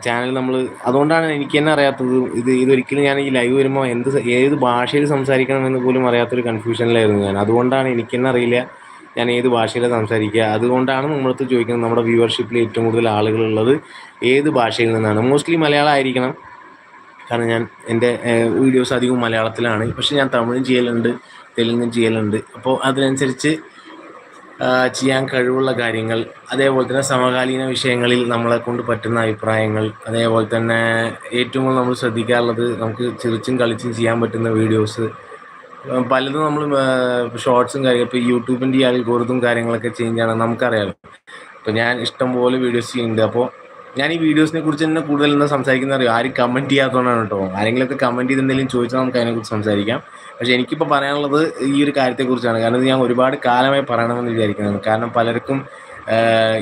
ചാനൽ നമ്മൾ അതുകൊണ്ടാണ് എനിക്ക് തന്നെ അറിയാത്തത് ഇത് ഇതൊരിക്കലും ഞാൻ ഈ ലൈവ് വരുമ്പോൾ എന്ത് ഏത് ഭാഷയിൽ സംസാരിക്കണമെന്ന് പോലും അറിയാത്തൊരു കൺഫ്യൂഷനിലായിരുന്നു ഞാൻ അതുകൊണ്ടാണ് എനിക്ക് തന്നെ അറിയില്ല ഞാൻ ഏത് ഭാഷയിലാണ് സംസാരിക്കുക അതുകൊണ്ടാണ് നമ്മളടുത്ത് ചോദിക്കുന്നത് നമ്മുടെ വ്യൂവർഷിപ്പിൽ ഏറ്റവും കൂടുതൽ ആളുകളുള്ളത് ഏത് ഭാഷയിൽ നിന്നാണ് മോസ്റ്റ്ലി മലയാളം ആയിരിക്കണം കാരണം ഞാൻ എന്റെ വീഡിയോസ് അധികവും മലയാളത്തിലാണ്. പക്ഷേ ഞാൻ തമിഴും ചെയ്യലുണ്ട് തെലുങ്കും ചെയ്യലുണ്ട്. അപ്പോൾ അതിനനുസരിച്ച് ചെയ്യാൻ കഴിവുള്ള കാര്യങ്ങൾ അതേപോലെ തന്നെ സമകാലീന വിഷയങ്ങളിൽ നമ്മളെ കൊണ്ട് പറ്റുന്ന അഭിപ്രായങ്ങൾ അതേപോലെ തന്നെ ഏറ്റവും കൂടുതൽ നമ്മൾ ശ്രദ്ധിക്കാറുള്ളത് നമുക്ക് ചിരിച്ചും കളിച്ചും ചെയ്യാൻ പറ്റുന്ന വീഡിയോസ് പലതും നമ്മൾ ഷോർട്സും കാര്യം ഇപ്പോൾ യൂട്യൂബിന്റെ ഈ അൽഗോറിതും കാര്യങ്ങളൊക്കെ ചേഞ്ച് ആണ് നമുക്കറിയാമല്ലോ അപ്പോൾ ഞാൻ ഇഷ്ടംപോലെ വീഡിയോസ് ചെയ്യുന്നുണ്ട്. അപ്പോൾ ഞാൻ ഈ വീഡിയോസിനെ കുറിച്ച് തന്നെ കൂടുതൽ എന്താ സംസാരിക്കുന്ന അറിയാം? ആരും കമന്റ് ചെയ്യാത്തതുകൊണ്ടാണ് കേട്ടോ. ആരെങ്കിലുമൊക്കെ കമന്റ് ചെയ്ത് എന്തെങ്കിലും ചോദിച്ചാൽ നമുക്ക് അതിനെക്കുറിച്ച് സംസാരിക്കാം. പക്ഷേ എനിക്കിപ്പോൾ പറയാനുള്ളത് ഈ ഒരു കാര്യത്തെക്കുറിച്ചാണ് കാരണം ഞാൻ ഒരുപാട് കാലമായി പറയണമെന്ന് വിചാരിക്കുന്നതാണ് കാരണം പലർക്കും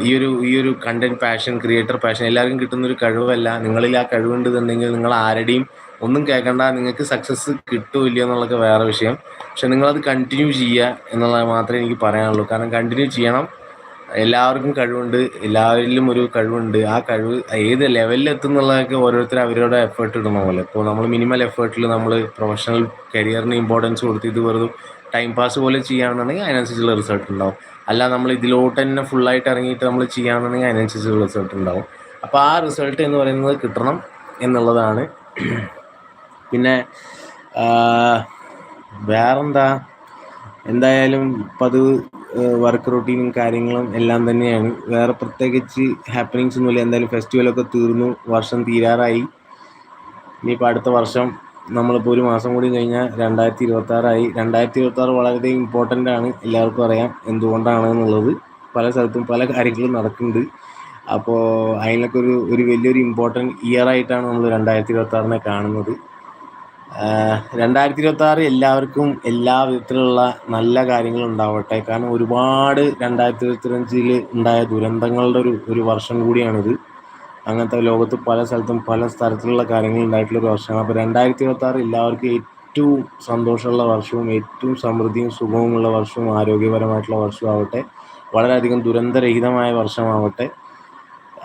ഈ ഒരു ഈ ഒരു കണ്ടന്റ് പാഷൻ ക്രിയേറ്റർ പാഷൻ എല്ലാവർക്കും കിട്ടുന്ന ഒരു കഴിവല്ല. നിങ്ങളിൽ ആ കഴിവുണ്ടെന്നുണ്ടെങ്കിൽ നിങ്ങൾ ആരുടെയും ഒന്നും കേൾക്കണ്ട. നിങ്ങൾക്ക് സക്സസ് കിട്ടുമോ ഇല്ലയോ എന്നുള്ളതൊക്കെ വേറെ വിഷയം. പക്ഷെ നിങ്ങളത് കണ്ടിന്യൂ ചെയ്യുക എന്നുള്ളത് മാത്രമേ എനിക്ക് പറയാനുള്ളൂ. കാരണം കണ്ടിന്യൂ ചെയ്യണം. എല്ലാവർക്കും കഴിവുണ്ട്. എല്ലാവരിലും ഒരു കഴിവുണ്ട്. ആ കഴിവ് ഏത് ലെവലിൽ എത്തുന്നുള്ളതൊക്കെ ഓരോരുത്തർ അവരുടെ എഫേർട്ട് ഇടുന്ന പോലെ. ഇപ്പോൾ നമ്മൾ മിനിമൽ എഫേർട്ടിൽ നമ്മൾ പ്രൊഫഷണൽ കരിയറിന് ഇമ്പോർട്ടൻസ് കൊടുത്ത് ഇത് വെറുതെ ടൈം പാസ് പോലെ ചെയ്യുകയാണെന്നുണ്ടെങ്കിൽ അതിനനുസരിച്ചുള്ള റിസൾട്ട് ഉണ്ടാവും. അല്ല നമ്മൾ ഇതിലോട്ട് തന്നെ ഫുള്ളായിട്ട് ഇറങ്ങിയിട്ട് നമ്മൾ ചെയ്യുകയാണെന്നുണ്ടെങ്കിൽ അതിനനുസരിച്ചുള്ള റിസൾട്ട് ഉണ്ടാവും. അപ്പോൾ ആ റിസൾട്ട് എന്ന് പറയുന്നത് കിട്ടണം എന്നുള്ളതാണ്. പിന്നെ വേറെന്താ? എന്തായാലും പതിവ് വർക്ക് റൊട്ടീനും കാര്യങ്ങളും എല്ലാം തന്നെയാണ്. വേറെ പ്രത്യേകിച്ച് ഹാപ്പനിങ്സ് ഒന്നുമില്ല എന്തായാലും ഫെസ്റ്റിവലൊക്കെ തീർന്നു. വർഷം തീരാറായി. ഇനിയിപ്പോൾ അടുത്ത വർഷം നമ്മളിപ്പോൾ ഒരു മാസം കൂടി കഴിഞ്ഞാൽ രണ്ടായിരത്തി ഇരുപത്തി ആറായി രണ്ടായിരത്തി ഇരുപത്തി ആറ് വളരെ ഇമ്പോർട്ടന്റ് ആണ്. എല്ലാവർക്കും അറിയാം എന്തുകൊണ്ടാണ് എന്നുള്ളത്. പല സ്ഥലത്തും പല കാര്യങ്ങളും നടക്കുന്നുണ്ട്. അപ്പോൾ അതിനൊക്കെ ഒരു ഒരു വലിയൊരു ഇമ്പോർട്ടന്റ് ഇയർ ആയിട്ടാണ് നമ്മൾ രണ്ടായിരത്തി ഇരുപത്തി ആറിനെ കാണുന്നത്. രണ്ടായിരത്തി ഇരുപത്തി എല്ലാവർക്കും എല്ലാ വിധത്തിലുള്ള നല്ല കാര്യങ്ങൾ ഉണ്ടാവട്ടെ. കാരണം ഒരുപാട് രണ്ടായിരത്തി ഇരുപത്തിയഞ്ചിൽ ഉണ്ടായ ദുരന്തങ്ങളുടെ ഒരു ഒരു വർഷം കൂടിയാണിത്. അങ്ങനത്തെ ലോകത്ത് പല സ്ഥലത്തും പല സ്ഥലത്തിലുള്ള കാര്യങ്ങൾ ഉണ്ടായിട്ടുള്ള ഒരു വർഷമാണ്. അപ്പോൾ രണ്ടായിരത്തി ഇരുപത്തി എല്ലാവർക്കും ഏറ്റവും സന്തോഷമുള്ള വർഷവും ഏറ്റവും സമൃദ്ധിയും സുഖവുമുള്ള വർഷവും ആരോഗ്യപരമായിട്ടുള്ള വർഷവും ആവട്ടെ. വളരെയധികം ദുരന്തരഹിതമായ വർഷമാവട്ടെ.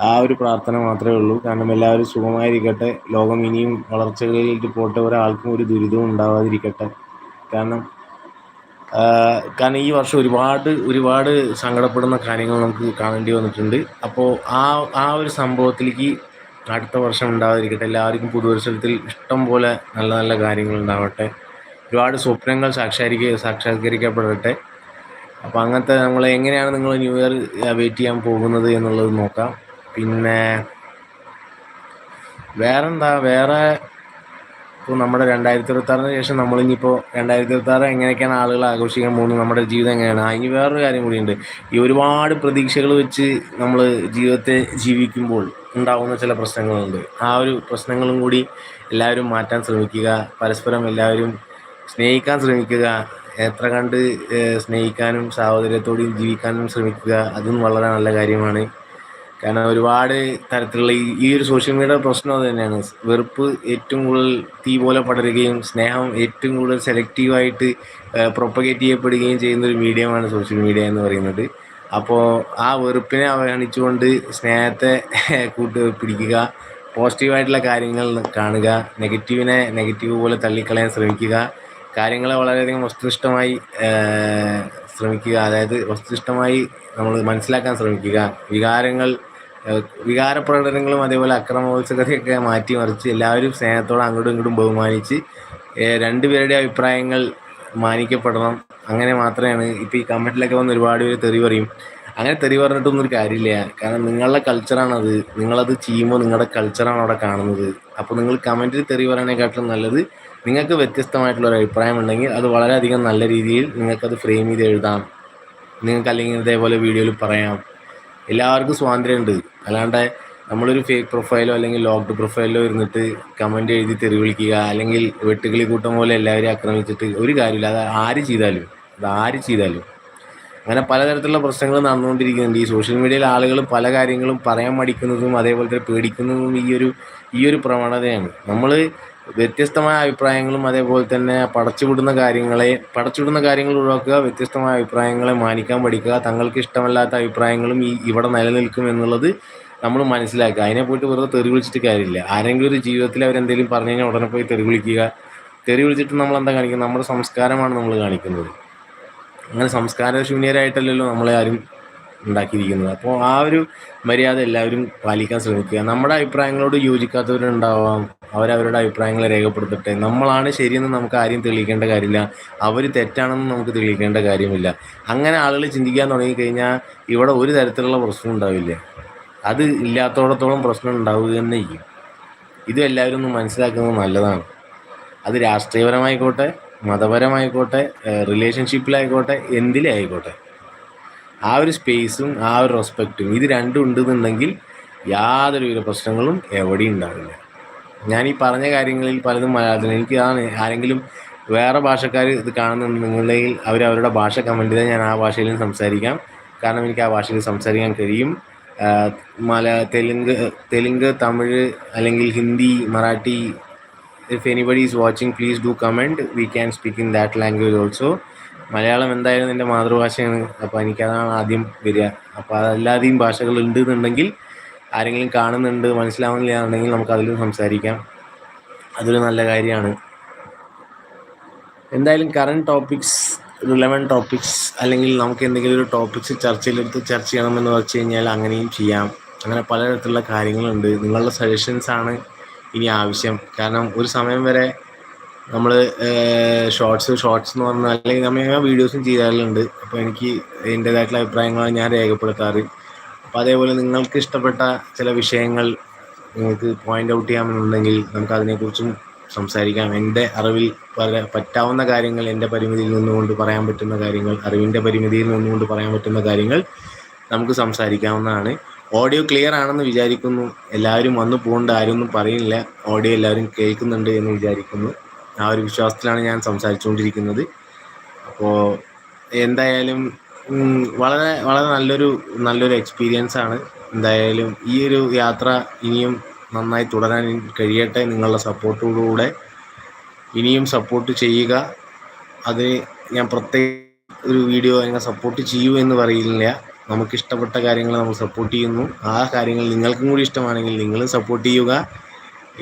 ആ ഒരു പ്രാർത്ഥന മാത്രമേ ഉള്ളൂ. കാരണം എല്ലാവരും സുഖമായിരിക്കട്ടെ. ലോകം ഇനിയും വളർച്ചകളിലേക്ക് പോട്ടെ ഒരാൾക്കും ഒരു ദുരിതവും ഉണ്ടാവാതിരിക്കട്ടെ. കാരണം കാരണം ഈ വർഷം ഒരുപാട് ഒരുപാട് സങ്കടപ്പെടുന്ന കാര്യങ്ങൾ നമുക്ക് കാണേണ്ടി വന്നിട്ടുണ്ട്. അപ്പോൾ ആ ആ ഒരു സംഭവത്തിലേക്ക് അടുത്ത വർഷം ഉണ്ടാവാതിരിക്കട്ടെ. എല്ലാവർക്കും പുതുവത്സരത്തിൽ ഇഷ്ടം പോലെ നല്ല നല്ല കാര്യങ്ങൾ ഉണ്ടാവട്ടെ. ഒരുപാട് സ്വപ്നങ്ങൾ സാക്ഷാത്കരിക്ക സാക്ഷാത്കരിക്കപ്പെടട്ടെ. അപ്പോൾ അങ്ങനത്തെ നമ്മൾ എങ്ങനെയാണ് നിങ്ങൾ ന്യൂ ഇയർ വെയിറ്റ് ചെയ്യാൻ പോകുന്നത് എന്നുള്ളത് നോക്കാം. പിന്നെ വേറെന്താ? വേറെ ഇപ്പോൾ നമ്മുടെ രണ്ടായിരത്തി ഇരുപത്താറിന് ശേഷം നമ്മളിനിയിപ്പോൾ രണ്ടായിരത്തി ഇരുപത്താറ് എങ്ങനെയൊക്കെയാണ് ആളുകൾ ആഘോഷിക്കാൻ പോകുന്നത്? നമ്മുടെ ജീവിതം എങ്ങനെയാണ്? അതിന് വേറൊരു കാര്യം കൂടിയുണ്ട്. ഈ ഒരുപാട് പ്രതീക്ഷകൾ വെച്ച് നമ്മൾ ജീവിതത്തെ ജീവിക്കുമ്പോൾ ഉണ്ടാകുന്ന ചില പ്രശ്നങ്ങളുണ്ട്. ആ ഒരു പ്രശ്നങ്ങളും കൂടി എല്ലാവരും മാറ്റാൻ ശ്രമിക്കുക പരസ്പരം എല്ലാവരും സ്നേഹിക്കാൻ ശ്രമിക്കുക എത്ര കണ്ട് സ്നേഹിക്കാനും സാഹോദര്യത്തോടെയും ജീവിക്കാനും ശ്രമിക്കുക അതും വളരെ നല്ല കാര്യമാണ്. കാരണം ഒരുപാട് തരത്തിലുള്ള ഈ ഒരു സോഷ്യൽ മീഡിയ പ്രശ്നം അത് തന്നെയാണ്. വെറുപ്പ് ഏറ്റവും കൂടുതൽ തീ പോലെ പടരുകയും സ്നേഹം ഏറ്റവും കൂടുതൽ സെലക്റ്റീവായിട്ട് പ്രൊപ്പഗേറ്റ് ചെയ്യപ്പെടുകയും ചെയ്യുന്ന ഒരു മീഡിയമാണ് സോഷ്യൽ മീഡിയ എന്ന് പറയുന്നത്. അപ്പോൾ ആ വെറുപ്പിനെ അവഗണിച്ചുകൊണ്ട് സ്നേഹത്തെ കൂട്ട് പിടിക്കുക പോസിറ്റീവായിട്ടുള്ള കാര്യങ്ങൾ കാണുക നെഗറ്റീവിനെ നെഗറ്റീവ് പോലെ തള്ളിക്കളയാൻ ശ്രമിക്കുക കാര്യങ്ങളെ വളരെയധികം വസ്തുനിഷ്ഠമായി ശ്രമിക്കുക അതായത് വസ്തുനിഷ്ഠമായി നമ്മൾ മനസ്സിലാക്കാൻ ശ്രമിക്കുക വികാരങ്ങൾ വികാര പ്രകടനങ്ങളും അതേപോലെ അക്രമോത്സുകതയൊക്കെ മാറ്റിമറിച്ച് എല്ലാവരും സ്നേഹത്തോടെ അങ്ങോട്ടും ഇങ്ങോട്ടും ബഹുമാനിച്ച് രണ്ടുപേരുടെ അഭിപ്രായങ്ങൾ മാനിക്കപ്പെടണം. അങ്ങനെ മാത്രമാണ് ഇപ്പോൾ ഈ കമന്റിലൊക്കെ വന്ന് ഒരുപാട് പേര് തെറി പറയും. അങ്ങനെ തെറി പറഞ്ഞിട്ടൊന്നും ഒരു കാര്യമില്ല. കാരണം നിങ്ങളുടെ കൾച്ചറാണത്. നിങ്ങളത് ചെയ്യുമ്പോൾ നിങ്ങളുടെ കൾച്ചറാണ് അവിടെ കാണുന്നത്. അപ്പോൾ നിങ്ങൾ കമന്റിൽ തെറി പറയണേക്കാട്ടിലും നല്ലത് നിങ്ങൾക്ക് വ്യത്യസ്തമായിട്ടുള്ള ഒരു അഭിപ്രായം ഉണ്ടെങ്കിൽ അത് വളരെയധികം നല്ല രീതിയിൽ നിങ്ങൾക്കത് ഫ്രെയിം ചെയ്ത് എഴുതാം. നിങ്ങൾക്ക് അല്ലെങ്കിൽ ഇതേപോലെ വീഡിയോയിൽ പറയാം. എല്ലാവർക്കും സ്വാതന്ത്ര്യമുണ്ട്. അല്ലാണ്ട് നമ്മളൊരു ഫേക്ക് പ്രൊഫൈലോ അല്ലെങ്കിൽ ലോക്ക്ഡ് പ്രൊഫൈലോ ഇരുന്നിട്ട് കമന്റ് എഴുതി തെറി വിളിക്കുക അല്ലെങ്കിൽ വെട്ടുകിളി കൂട്ടം പോലെ എല്ലാവരും ആക്രമിച്ചിട്ട് ഒരു കാര്യമില്ല. അത് ആര് ചെയ്താലും അത് ആര് ചെയ്താലും. അങ്ങനെ പലതരത്തിലുള്ള പ്രശ്നങ്ങൾ നടന്നുകൊണ്ടിരിക്കുന്നുണ്ട്. ഈ സോഷ്യൽ മീഡിയയിൽ ആളുകൾ പല കാര്യങ്ങളും പറയാൻ മടിക്കുന്നതും അതേപോലെ തന്നെ പേടിക്കുന്നതും ഈ ഒരു ഈ ഒരു പ്രവണതയാണ്. നമ്മൾ വ്യത്യസ്തമായ അഭിപ്രായങ്ങളും അതേപോലെ തന്നെ പടച്ചുവിടുന്ന കാര്യങ്ങളെ പടച്ചുവിടുന്ന കാര്യങ്ങൾ ഒഴിവാക്കുക വ്യത്യസ്തമായ അഭിപ്രായങ്ങളെ മാനിക്കാൻ പഠിക്കുക തങ്ങൾക്ക് ഇഷ്ടമല്ലാത്ത അഭിപ്രായങ്ങളും ഈ ഇവിടെ നിലനിൽക്കും എന്നുള്ളത് നമ്മൾ മനസ്സിലാക്കുക. അതിനെ പോയിട്ട് വെറുതെ തെറി വിളിച്ചിട്ട് കാര്യമില്ല. ആരെങ്കിലും ഒരു ജീവിതത്തിൽ അവരെന്തെങ്കിലും പറഞ്ഞു കഴിഞ്ഞാൽ ഉടനെ പോയി തെറി വിളിക്കുക. തെറി വിളിച്ചിട്ട് നമ്മൾ എന്താ കാണിക്കുന്നത്? നമ്മുടെ സംസ്കാരമാണ് നമ്മൾ കാണിക്കുന്നത്. അങ്ങനെ സംസ്കാരശൂന്യരായിട്ടല്ലല്ലോ നമ്മളെ ആരും ഉണ്ടാക്കിയിരിക്കുന്നത്. അപ്പോൾ ആ ഒരു മര്യാദ എല്ലാവരും പാലിക്കാൻ ശ്രമിക്കുക. നമ്മുടെ അഭിപ്രായങ്ങളോട് യോജിക്കാത്തവരുണ്ടാവാം. അവരവരുടെ അഭിപ്രായങ്ങളെ രേഖപ്പെടുത്തട്ടെ. നമ്മളാണ് ശരിയെന്ന് നമുക്ക് ആരെയും തെളിയിക്കേണ്ട കാര്യമില്ല. അവർ തെറ്റാണെന്ന് നമുക്ക് തെളിയിക്കേണ്ട കാര്യമില്ല. അങ്ങനെ ആളുകൾ ചിന്തിക്കാൻ തുടങ്ങിക്കഴിഞ്ഞാൽ ഇവിടെ ഒരു തരത്തിലുള്ള പ്രശ്നം ഉണ്ടാവില്ല. അത് ഇല്ലാത്തോടത്തോളം പ്രശ്നം ഉണ്ടാവുക തന്നെ ചെയ്യും. ഇത് എല്ലാവരും ഒന്ന് മനസ്സിലാക്കുന്നത് നല്ലതാണ്. അത് രാഷ്ട്രീയപരമായിക്കോട്ടെ മതപരമായിക്കോട്ടെ റിലേഷൻഷിപ്പിലായിക്കോട്ടെ എന്തിലേ ആയിക്കോട്ടെ ആ ഒരു സ്പേസും ആ ഒരു റെസ്പെക്റ്റും ഇത് രണ്ടും ഉണ്ടെന്നുണ്ടെങ്കിൽ യാതൊരുവിധ പ്രശ്നങ്ങളും എവിടെയും ഉണ്ടാവില്ല. ഞാൻ ഈ പറഞ്ഞ കാര്യങ്ങളിൽ പലതും മലയാളത്തിൽ എനിക്ക് ആണ് ആരെങ്കിലും വേറെ ഭാഷക്കാർ ഇത് കാണുന്നുണ്ടെങ്കിൽ അവർ അവരുടെ ഭാഷ കമന്റ് ചെയ്താൽ ഞാൻ ആ ഭാഷയിലും സംസാരിക്കാം. കാരണം എനിക്ക് ആ ഭാഷയിൽ സംസാരിക്കാൻ കഴിയും. മല തെലുങ്ക് തെലുങ്ക് തമിഴ് അല്ലെങ്കിൽ Hindi Marathi if anybody is watching please do comment we can speak in that language also Malayalam എന്തായാലും എന്റെ മാതൃഭാഷയാണ്? അപ്പോൾ എനിക്കതാണ് ആദ്യം വരിക. അപ്പോൾ അതല്ലാതെയും ഭാഷകൾ ഉണ്ട് എന്നുണ്ടെങ്കിൽ ആരെങ്കിലും കാണുന്നുണ്ട് മനസ്സിലാവുന്നില്ല എന്നുണ്ടെങ്കിൽ നമുക്ക് അതിലും സംസാരിക്കാം. അതൊരു നല്ല കാര്യമാണ്. എന്തായാലും കറണ്ട് ടോപ്പിക്സ് റിലവൻ ടോപ്പിക്സ് അല്ലെങ്കിൽ നമുക്ക് എന്തെങ്കിലും ഒരു ടോപ്പിക്സ് ചർച്ചയിലെടുത്ത് ചർച്ച ചെയ്യണമെന്ന് വെച്ച് കഴിഞ്ഞാൽ അങ്ങനെയും ചെയ്യാം. അങ്ങനെ പലതരത്തിലുള്ള കാര്യങ്ങളുണ്ട്. നിങ്ങളുടെ സജഷൻസാണ് ഇനി ആവശ്യം. കാരണം ഒരു സമയം വരെ നമ്മൾ ഷോർട്സ് ഷോർട്സ് എന്ന് പറഞ്ഞാൽ അല്ലെങ്കിൽ നമ്മൾ വീഡിയോസും ചെയ്യാറുണ്ട്. അപ്പോൾ എനിക്ക് എന്റേതായിട്ടുള്ള അഭിപ്രായങ്ങളാണ് ഞാൻ രേഖപ്പെടുത്താറ്. അപ്പോൾ അതേപോലെ നിങ്ങൾക്ക് ഇഷ്ടപ്പെട്ട ചില വിഷയങ്ങൾ നിങ്ങൾക്ക് പോയിന്റ് ഔട്ട് ചെയ്യാമെന്നുണ്ടെങ്കിൽ നമുക്ക് അതിനെക്കുറിച്ചും സംസാരിക്കാം. എന്റെ അറിവിൽ പറ്റാവുന്ന കാര്യങ്ങൾ എന്റെ പരിമിതിയിൽ നിന്നുകൊണ്ട് പറയാൻ പറ്റുന്ന കാര്യങ്ങൾ അറിവിന്റെ പരിമിതിയിൽ നിന്നുകൊണ്ട് പറയാൻ പറ്റുന്ന കാര്യങ്ങൾ നമുക്ക് സംസാരിക്കാവുന്നതാണ്. ഓഡിയോ ക്ലിയർ ആണെന്ന് വിചാരിക്കുന്നു. എല്ലാവരും വന്നു പോകേണ്ട ആരും ഒന്നും പറയുന്നില്ല. ഓഡിയോ എല്ലാവരും കേൾക്കുന്നുണ്ട് എന്ന് വിചാരിക്കുന്നു. ആ ഒരു വിശ്വാസത്തിലാണ് ഞാൻ സംസാരിച്ചുകൊണ്ടിരിക്കുന്നത്. അപ്പോൾ എന്തായാലും വളരെ വളരെ നല്ലൊരു നല്ലൊരു എക്സ്പീരിയൻസ് ആണ്. എന്തായാലും ഈ ഒരു യാത്ര ഇനിയും നന്നായി തുടരാൻ കഴിയട്ടെ നിങ്ങളുടെ സപ്പോർട്ടോടുകൂടെ ഇനിയും സപ്പോർട്ട് ചെയ്യുക. അത് ഞാൻ പ്രത്യേക ഒരു വീഡിയോ നിങ്ങൾ സപ്പോർട്ട് ചെയ്യൂ എന്ന് പറയില്ല. നമുക്ക് ഇഷ്ടപ്പെട്ട കാര്യങ്ങൾ നമ്മൾ സപ്പോർട്ട് ചെയ്യുന്നു. ആ കാര്യങ്ങൾ നിങ്ങൾക്കും കൂടി ഇഷ്ടമാണെങ്കിൽ നിങ്ങളും സപ്പോർട്ട് ചെയ്യുക.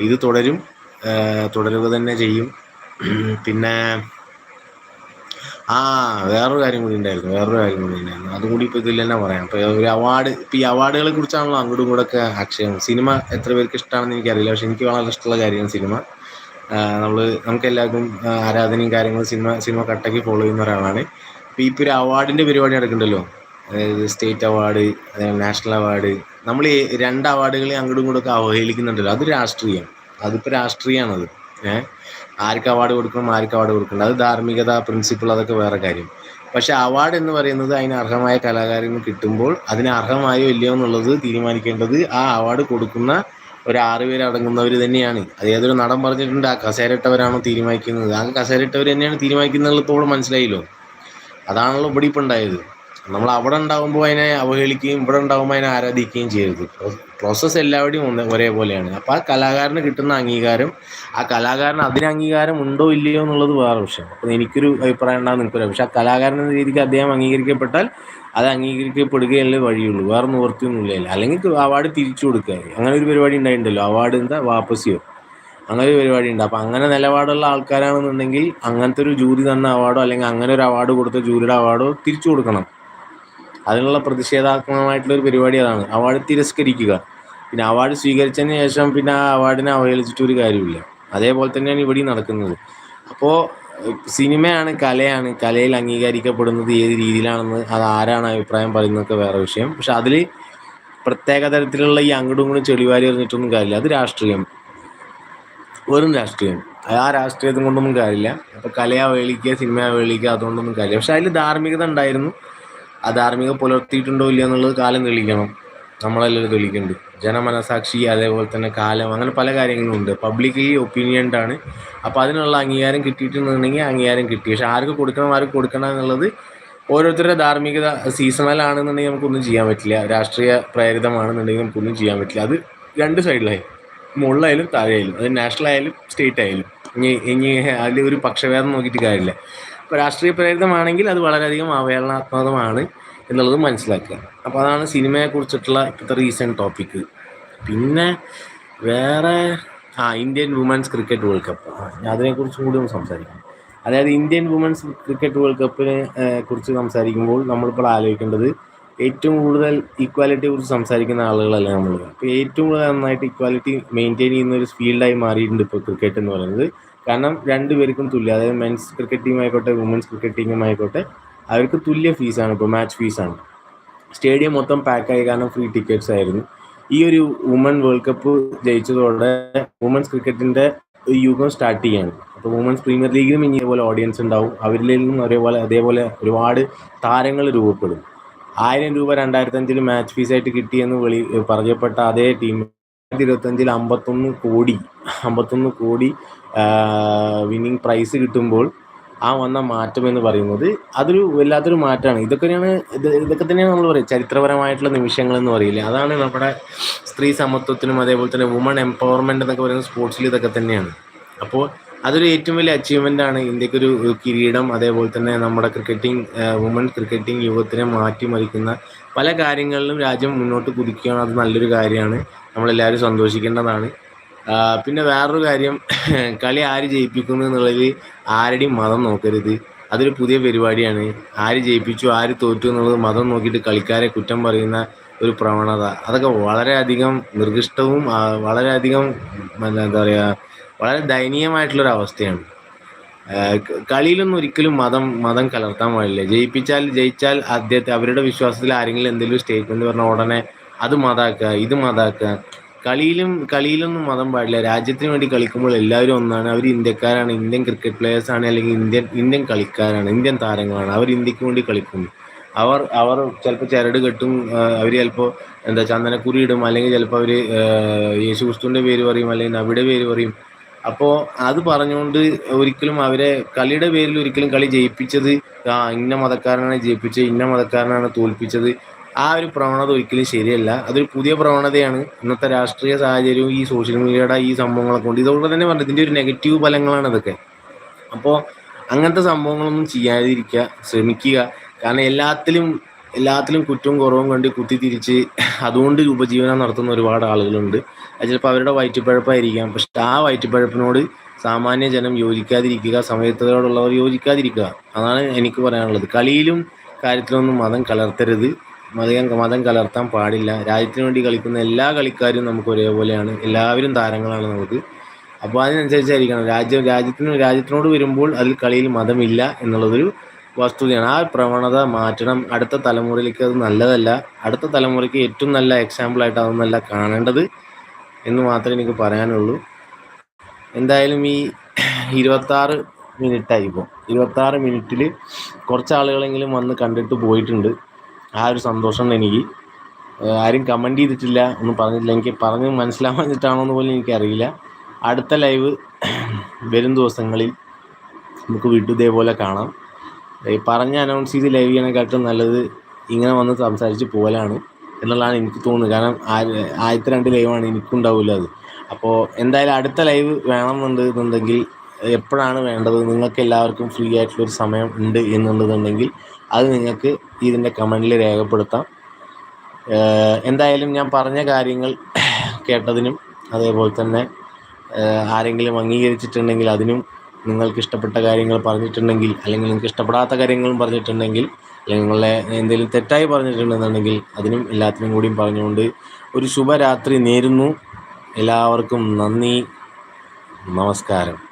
ഇത് തുടരും. തുടരുക തന്നെ ചെയ്യും. പിന്നെ ആ വേറൊരു കാര്യം കൂടി ഉണ്ടായിരുന്നു വേറൊരു കാര്യം കൂടി ഉണ്ടായിരുന്നു. അതും കൂടി ഇപ്പോൾ ഇതിൽ തന്നെ പറയാം. ഇപ്പോൾ ഒരു അവാർഡ് ഇപ്പോൾ ഈ അവാർഡുകളെ കുറിച്ചാണല്ലോ അങ്ങോട്ടും ഇങ്ങോട്ടൊക്കെ ആക്ഷേപം സിനിമ എത്ര പേർക്ക് ഇഷ്ടമാണെന്ന് എനിക്കറിയില്ല പക്ഷെ എനിക്ക് വളരെ ഇഷ്ടമുള്ള കാര്യമാണ് സിനിമ. നമ്മൾ നമുക്ക് എല്ലാവർക്കും ആരാധനയും കാര്യങ്ങളും സിനിമ സിനിമ കട്ടയ്ക്ക് ഫോളോ ചെയ്യുന്ന ഒരാളാണ്. ഇപ്പോൾ ഇപ്പോൾ ഒരു അവാർഡിന്റെ പരിപാടി നടക്കുന്നുണ്ടല്ലോ. അതായത് സ്റ്റേറ്റ് അവാർഡ് നാഷണൽ അവാർഡ് നമ്മൾ രണ്ട് അവാർഡുകളെ അങ്ങോട്ടും ഇങ്ങോട്ടൊക്കെ അവഹേളിക്കുന്നുണ്ടല്ലോ. അത് രാഷ്ട്രീയം. അതിപ്പോൾ രാഷ്ട്രീയമാണത് ഏഹ് ആർക്ക് അവാർഡ് കൊടുക്കണം ആർക്ക് അവാർഡ് കൊടുക്കണം അത് ധാർമ്മികത പ്രിൻസിപ്പിൾ അതൊക്കെ വേറെ കാര്യം. പക്ഷെ അവാർഡ് എന്ന് പറയുന്നത് അതിന് അർഹമായ കലാകാരന് കിട്ടുമ്പോൾ അതിന് അർഹമായോ ഇല്ലയോ എന്നുള്ളത് തീരുമാനിക്കേണ്ടത് ആ അവാർഡ് കൊടുക്കുന്ന ഒരു ആറ് പേര് അടങ്ങുന്നവർ തന്നെയാണ്. അത് ഏതൊരു നടൻ പറഞ്ഞിട്ടുണ്ട് ആ കസേരയിട്ടവരാണോ തീരുമാനിക്കുന്നത്? ആ കസേരയിട്ടവർ തന്നെയാണ് തീരുമാനിക്കുന്നത് ഇപ്പോൾ മനസ്സിലായില്ലോ. അതാണല്ലോ ഇവിടെ ഇപ്പം ഉണ്ടായത് നമ്മൾ അവിടെ ഉണ്ടാകുമ്പോൾ അതിനെ അവഹേളിക്കുകയും ഇവിടെ ഉണ്ടാകുമ്പോൾ അതിനെ ആരാധിക്കുകയും ചെയ്യരുത്. പ്രോസസ്സ് എല്ലാവരുടെയും ഒന്ന് ഒരേപോലെയാണ്. അപ്പോൾ ആ കലാകാരന് കിട്ടുന്ന അംഗീകാരം ആ കലാകാരന് അതിന് അംഗീകാരം ഉണ്ടോ ഇല്ലയോ എന്നുള്ളത് വേറെ വിഷയം. അപ്പോൾ എനിക്കൊരു അഭിപ്രായം ഉണ്ടാകും നിൽക്കില്ല പക്ഷേ ആ കലാകാരൻ എന്ന രീതിക്ക് അദ്ദേഹം അംഗീകരിക്കപ്പെട്ടാൽ അത് അംഗീകരിക്കപ്പെടുകയല്ലേ വഴിയുള്ളൂ. വേറെ നിവൃത്തിയൊന്നുമില്ല അല്ലെങ്കിൽ അവാർഡ് തിരിച്ചു കൊടുക്കുക. അങ്ങനെ ഒരു പരിപാടി ഉണ്ടായിട്ടുണ്ടല്ലോ. അവാർഡ് എന്താ? വാപ്പസിയോ? അങ്ങനെ ഒരു പരിപാടി ഉണ്ട്. അപ്പം അങ്ങനെ നിലപാടുള്ള ആൾക്കാരാണെന്നുണ്ടെങ്കിൽ അങ്ങനത്തെ ഒരു ജൂറി തന്ന അവാർഡോ അല്ലെങ്കിൽ അങ്ങനെ ഒരു അവാർഡ് കൊടുത്ത ജൂറിയുടെ അവാർഡോ തിരിച്ചു കൊടുക്കണം. അതിനുള്ള പ്രതിഷേധാത്മകമായിട്ടുള്ള ഒരു പരിപാടി അതാണ്. അവാർഡ് തിരസ്കരിക്കുക. പിന്നെ അവാർഡ് സ്വീകരിച്ചതിന് ശേഷം പിന്നെ ആ അവാർഡിനെ അവഹേളിച്ചിട്ട് ഒരു കാര്യമില്ല അതേപോലെ തന്നെയാണ് ഇവിടെ നടക്കുന്നത്. അപ്പോൾ സിനിമയാണ് കലയാണ്. കലയിൽ അംഗീകരിക്കപ്പെടുന്നത് ഏത് രീതിയിലാണെന്ന് അത് ആരാണ് അഭിപ്രായം പറയുന്നതൊക്കെ വേറെ വിഷയം. പക്ഷെ അതിൽ പ്രത്യേക തരത്തിലുള്ള ഈ അങ്ങോട്ടും ഇങ്ങോട്ടും ചെളിവാരി എറിഞ്ഞിട്ടൊന്നും കാര്യമില്ല. അത് രാഷ്ട്രീയം. വെറും രാഷ്ട്രീയം. ആ രാഷ്ട്രീയത്തും കൊണ്ടൊന്നും കാര്യമില്ല. അപ്പോൾ കലയെ അവഹേളിക്കുക സിനിമയെ അവഹേളിക്കുക അതുകൊണ്ടൊന്നും കാര്യമില്ല. പക്ഷെ അതിൽ ധാർമ്മികത ഉണ്ടായിരുന്നു. ധാർമ്മികത പുലർത്തിയിട്ടുണ്ടോ ഇല്ല എന്നുള്ളത് കാലം തെളിയിക്കണം. നമ്മളെല്ലാവരും തെളിയിക്കുന്നുണ്ട്. ജനമനസാക്ഷി അതേപോലെ തന്നെ കാലം അങ്ങനെ പല കാര്യങ്ങളും ഉണ്ട്. പബ്ലിക്കലി ഒപ്പീനിയൻഡ് ആണ്. അപ്പോൾ അതിനുള്ള അംഗീകാരം കിട്ടിയിട്ടുണ്ടെങ്കിൽ അംഗീകാരം കിട്ടി. പക്ഷെ ആർക്ക് കൊടുക്കണം ആർക്ക് കൊടുക്കണം എന്നുള്ളത് ഓരോരുത്തരുടെ ധാർമ്മികത സീസണൽ ആണെന്നുണ്ടെങ്കിൽ നമുക്കൊന്നും ചെയ്യാൻ പറ്റില്ല. രാഷ്ട്രീയ പ്രേരിതമാണെന്നുണ്ടെങ്കിൽ നമുക്കൊന്നും ചെയ്യാൻ പറ്റില്ല. അത് രണ്ട് സൈഡിലായി മുകളിലായാലും താഴെയായാലും അത് നാഷണൽ ആയാലും സ്റ്റേറ്റ് ആയാലും. ഇനി ഇനി അതിൽ ഒരു പക്ഷഭേദം നോക്കിയിട്ട് കാര്യമില്ല. രാഷ്ട്രീയ പ്രേരിതമാണെങ്കിൽ അത് വളരെയധികം അവഹേളനാത്മകമാണ് എന്നുള്ളത് മനസ്സിലാക്കുക. അപ്പോൾ അതാണ് സിനിമയെക്കുറിച്ചിട്ടുള്ള ഇപ്പോഴത്തെ റീസെന്റ് ടോപ്പിക്ക് പിന്നെ വേറെ ആ Indian women's cricket world cup അതിനെക്കുറിച്ച് കൂടി ഒന്ന് സംസാരിക്കാം. അതായത് ഇന്ത്യൻ വുമൻസ് ക്രിക്കറ്റ് വേൾഡ് കപ്പിനെ കുറിച്ച് സംസാരിക്കുമ്പോൾ നമ്മളിപ്പോൾ ആലോചിക്കേണ്ടത് ഏറ്റവും കൂടുതൽ ഈക്വാലിറ്റിയെ കുറിച്ച് സംസാരിക്കുന്ന ആളുകളല്ല നമ്മൾ അപ്പോൾ ഏറ്റവും കൂടുതൽ നന്നായിട്ട് ഇക്വാലിറ്റി മെയിന്റെയിൻ ചെയ്യുന്ന ഒരു ഫീൽഡായി മാറിയിട്ടുണ്ട് ഇപ്പോൾ ക്രിക്കറ്റ് എന്ന് പറയുന്നത് കാരണം രണ്ടുപേർക്കും തുല്യ. അതായത് മെൻസ് ക്രിക്കറ്റ് ടീം ആയിക്കോട്ടെ വുമൻസ് ക്രിക്കറ്റ് ടീമും ആയിക്കോട്ടെ അവർക്ക് തുല്യ ഫീസാണ് ഇപ്പോൾ മാച്ച് ഫീസാണ് സ്റ്റേഡിയം മൊത്തം പാക്കായി കാരണം ഫ്രീ ടിക്കറ്റ്സ് ആയിരുന്നു. ഈ ഒരു വുമൺ വേൾഡ് കപ്പ് ജയിച്ചതോടെ വുമൻസ് ക്രിക്കറ്റിന്റെ യുഗം സ്റ്റാർട്ട് ചെയ്യാണ്. അപ്പോൾ വുമൻസ് പ്രീമിയർ ലീഗിലും ഇനി ഇതുപോലെ ഓഡിയൻസ് ഉണ്ടാവും. അവരിൽ നിന്നും ഒരേപോലെ അതേപോലെ ഒരുപാട് താരങ്ങൾ രൂപപ്പെടും. ആയിരം രൂപ രണ്ടായിരത്തി അഞ്ചിൽ മാച്ച് ഫീസായിട്ട് കിട്ടിയെന്ന് വെളി പറയപ്പെട്ട അതേ ടീം രണ്ടായിരത്തി ഇരുപത്തഞ്ചിൽ അമ്പത്തൊന്ന് കോടി അമ്പത്തൊന്ന് കോടി വിന്നിങ് പ്രൈസ് കിട്ടുമ്പോൾ ആ വന്ന മാറ്റം എന്ന് പറയുന്നത് അതൊരു വല്ലാത്തൊരു മാറ്റമാണ്. ഇതൊക്കെയാണ് ഇത് ഇതൊക്കെ തന്നെയാണ് നമ്മൾ പറയുക. ചരിത്രപരമായിട്ടുള്ള നിമിഷങ്ങൾ എന്ന് പറയില്ല? അതാണ് നമ്മുടെ സ്ത്രീ സമത്വത്തിനും അതേപോലെ തന്നെ വുമൺ എംപവർമെന്റ് എന്നൊക്കെ പറയുന്ന സ്പോർട്സിൽ ഇതൊക്കെ തന്നെയാണ്. അപ്പോൾ അതൊരു ഏറ്റവും വലിയ അച്ചീവ്മെന്റ് ആണ്. ഇന്ത്യക്കൊരു കിരീടം അതേപോലെ തന്നെ നമ്മുടെ ക്രിക്കറ്റിംഗ് വുമൺ ക്രിക്കറ്റിംഗ് യുഗത്തിനെ മാറ്റിമറിക്കുന്ന പല കാര്യങ്ങളിലും രാജ്യം മുന്നോട്ട് കുതിക്കുകയാണ്. അത് നല്ലൊരു കാര്യമാണ്. നമ്മളെല്ലാവരും സന്തോഷിക്കേണ്ടതാണ്. പിന്നെ വേറൊരു കാര്യം കളി ആര് ജയിപ്പിക്കുന്നു എന്നുള്ളതിൽ ആരുടെയും മതം നോക്കരുത്. അതൊരു പുതിയ പരിപാടിയാണ്. ആര് ജയിപ്പിച്ചു ആര് തോറ്റു എന്നുള്ളത് മതം നോക്കിയിട്ട് കളിക്കാരെ കുറ്റം പറയുന്ന ഒരു പ്രവണത. അതൊക്കെ വളരെയധികം നിർദ്ദിഷ്ടവും വളരെയധികം എന്താ പറയുക വളരെ ദയനീയമായിട്ടുള്ളൊരു അവസ്ഥയാണ്. കളിയിലൊന്നും ഒരിക്കലും മതം മതം കലർത്താൻ പാടില്ല. ജയിപ്പിച്ചാൽ ജയിച്ചാൽ അദ്ദേഹത്തെ അവരുടെ വിശ്വാസത്തിൽ ആരെങ്കിലും എന്തെങ്കിലും സ്റ്റേറ്റ്മെന്റ് പറഞ്ഞ ഉടനെ അത് മതാക്കുക ഇത് മതാക്കുക. കളിയിലും കളിയിലൊന്നും മതം പാടില്ല. രാജ്യത്തിന് വേണ്ടി കളിക്കുമ്പോൾ എല്ലാവരും ഒന്നാണ്. അവർ ഇന്ത്യക്കാരാണ് ഇന്ത്യൻ ക്രിക്കറ്റ് പ്ലേയേഴ്സ് ആണ് അല്ലെങ്കിൽ ഇന്ത്യൻ ഇന്ത്യൻ കളിക്കാരാണ് ഇന്ത്യൻ താരങ്ങളാണ്. അവർ ഇന്ത്യയ്ക്ക് വേണ്ടി കളിക്കുന്നു. അവർ അവർ ചിലപ്പോൾ ചരട് കെട്ടും അവർ ചിലപ്പോൾ എന്താ ചന്ദനക്കുറി ഇടും അല്ലെങ്കിൽ ചിലപ്പോൾ അവർ യേശു ക്രിസ്തുവിന്റെ പേര് പറയും അല്ലെങ്കിൽ നബിയുടെ പേര് പറയും. അപ്പോൾ അത് പറഞ്ഞുകൊണ്ട് ഒരിക്കലും അവരെ കളിയുടെ പേരിൽ ഒരിക്കലും കളി ജയിപ്പിച്ചത് ആ ഇന്ന മതക്കാരനാണ് ജയിപ്പിച്ചത് ഇന്ന മതക്കാരനാണ് തോൽപ്പിച്ചത് ആ ഒരു പ്രവണത ഒരിക്കലും ശരിയല്ല. അതൊരു പുതിയ പ്രവണതയാണ്. ഇന്നത്തെ രാഷ്ട്രീയ സാഹചര്യവും ഈ സോഷ്യൽ മീഡിയയുടെ ഈ സംഭവങ്ങളെ കൊണ്ട്. ഇതുകൊണ്ട് തന്നെ പറഞ്ഞു ഇതിന്റെ ഒരു നെഗറ്റീവ് ഫലങ്ങളാണ് ഇതൊക്കെ. അപ്പോൾ അങ്ങനത്തെ സംഭവങ്ങളൊന്നും ചെയ്യാതിരിക്കുക ശ്രമിക്കുക. കാരണം എല്ലാത്തിലും എല്ലാത്തിലും കുറ്റവും കുറവും കണ്ട് കുത്തിത്തിരിച്ച് അതുകൊണ്ട് ഉപജീവനം നടത്തുന്ന ഒരുപാട് ആളുകളുണ്ട്. അത് ചിലപ്പോൾ അവരുടെ വയറ്റിപ്പഴപ്പായിരിക്കാം പക്ഷെ ആ വയറ്റിപ്പഴപ്പിനോട് സാമാന്യ ജനം യോജിക്കാതിരിക്കുക സമയത്തോടുള്ളവർ യോജിക്കാതിരിക്കുക. അതാണ് എനിക്ക് പറയാനുള്ളത്. കളിയിലും കാര്യത്തിലൊന്നും മതം കലർത്തരുത്. മതം മതം കലർത്താൻ പാടില്ല. രാജ്യത്തിന് വേണ്ടി കളിക്കുന്ന എല്ലാ കളിക്കാരും നമുക്ക് ഒരേപോലെയാണ്. എല്ലാവരും താരങ്ങളാണ് നമുക്ക്. അപ്പോൾ അതിനനുസരിച്ചായിരിക്കണം. രാജ്യം രാജ്യത്തിന് രാജ്യത്തിനോട് വരുമ്പോൾ അതിൽ കളിയിൽ മതമില്ല എന്നുള്ളതൊരു വസ്തുതയാണ്. ആ പ്രവണത മാറ്റണം. അടുത്ത തലമുറയിലേക്ക് അത് നല്ലതല്ല. അടുത്ത തലമുറയ്ക്ക് ഏറ്റവും നല്ല എക്സാമ്പിളായിട്ട് അതൊന്നല്ല കാണേണ്ടത് എന്ന് മാത്രമേ എനിക്ക് പറയാനുള്ളൂ. എന്തായാലും ഈ ഇരുപത്താറ് മിനിറ്റായി ഇപ്പോൾ ഇരുപത്താറ് മിനിറ്റിൽ കുറച്ച് ആളുകളെങ്കിലും വന്ന് കണ്ടിട്ട് പോയിട്ടുണ്ട്. ആ ഒരു സന്തോഷമുണ്ട് എനിക്ക്. ആരും കമന്റ് ചെയ്തിട്ടില്ല. ഒന്നും പറഞ്ഞിട്ടില്ല. എനിക്ക് പറഞ്ഞ് മനസ്സിലാവാഞ്ഞിട്ടാണോ എന്ന് പോലും എനിക്കറിയില്ല. അടുത്ത ലൈവ് വരും ദിവസങ്ങളിൽ നമുക്ക് വീണ്ടും ഇതേപോലെ കാണാം. ഈ പറഞ്ഞ് അനൗൺസ് ചെയ്ത് ലൈവ് ചെയ്യണേക്കാട്ടും നല്ലത് ഇങ്ങനെ വന്ന് സംസാരിച്ച് പോകലാണ് എന്നുള്ളതാണ് എനിക്ക് തോന്നുന്നത്. കാരണം ആദ്യത്തെ രണ്ട് ലൈവാണ് എനിക്കുണ്ടാവില്ല അത്. അപ്പോൾ എന്തായാലും അടുത്ത ലൈവ് വേണമെന്നുണ്ട് എന്നുണ്ടെങ്കിൽ എപ്പോഴാണ് വേണ്ടത്? നിങ്ങൾക്ക് എല്ലാവർക്കും ഫ്രീ ആയിട്ടുള്ളൊരു സമയം ഉണ്ട് എന്നുണ്ടെന്നുണ്ടെങ്കിൽ അത് നിങ്ങൾക്ക് ഇതിന്റെ കമന്റിൽ രേഖപ്പെടുത്താം. എന്തായാലും ഞാൻ പറഞ്ഞ കാര്യങ്ങൾ കേട്ടതിനും അതേപോലെ തന്നെ ആരെങ്കിലും അംഗീകരിച്ചിട്ടുണ്ടെങ്കിൽ അതിനും നിങ്ങൾക്ക് ഇഷ്ടപ്പെട്ട കാര്യങ്ങൾ പറഞ്ഞിട്ടുണ്ടെങ്കിൽ അല്ലെങ്കിൽ നിങ്ങൾക്ക് ഇഷ്ടപ്പെടാത്ത കാര്യങ്ങളും പറഞ്ഞിട്ടുണ്ടെങ്കിൽ നിങ്ങളെ എന്തെങ്കിലും തെറ്റായി പറഞ്ഞിട്ടുണ്ടെന്നുണ്ടെങ്കിൽ അതിനും എല്ലാത്തിനും കൂടിയും പറഞ്ഞുകൊണ്ട് ഒരു ശുഭരാത്രി നേരുന്നു. എല്ലാവർക്കും നന്ദി. നമസ്കാരം.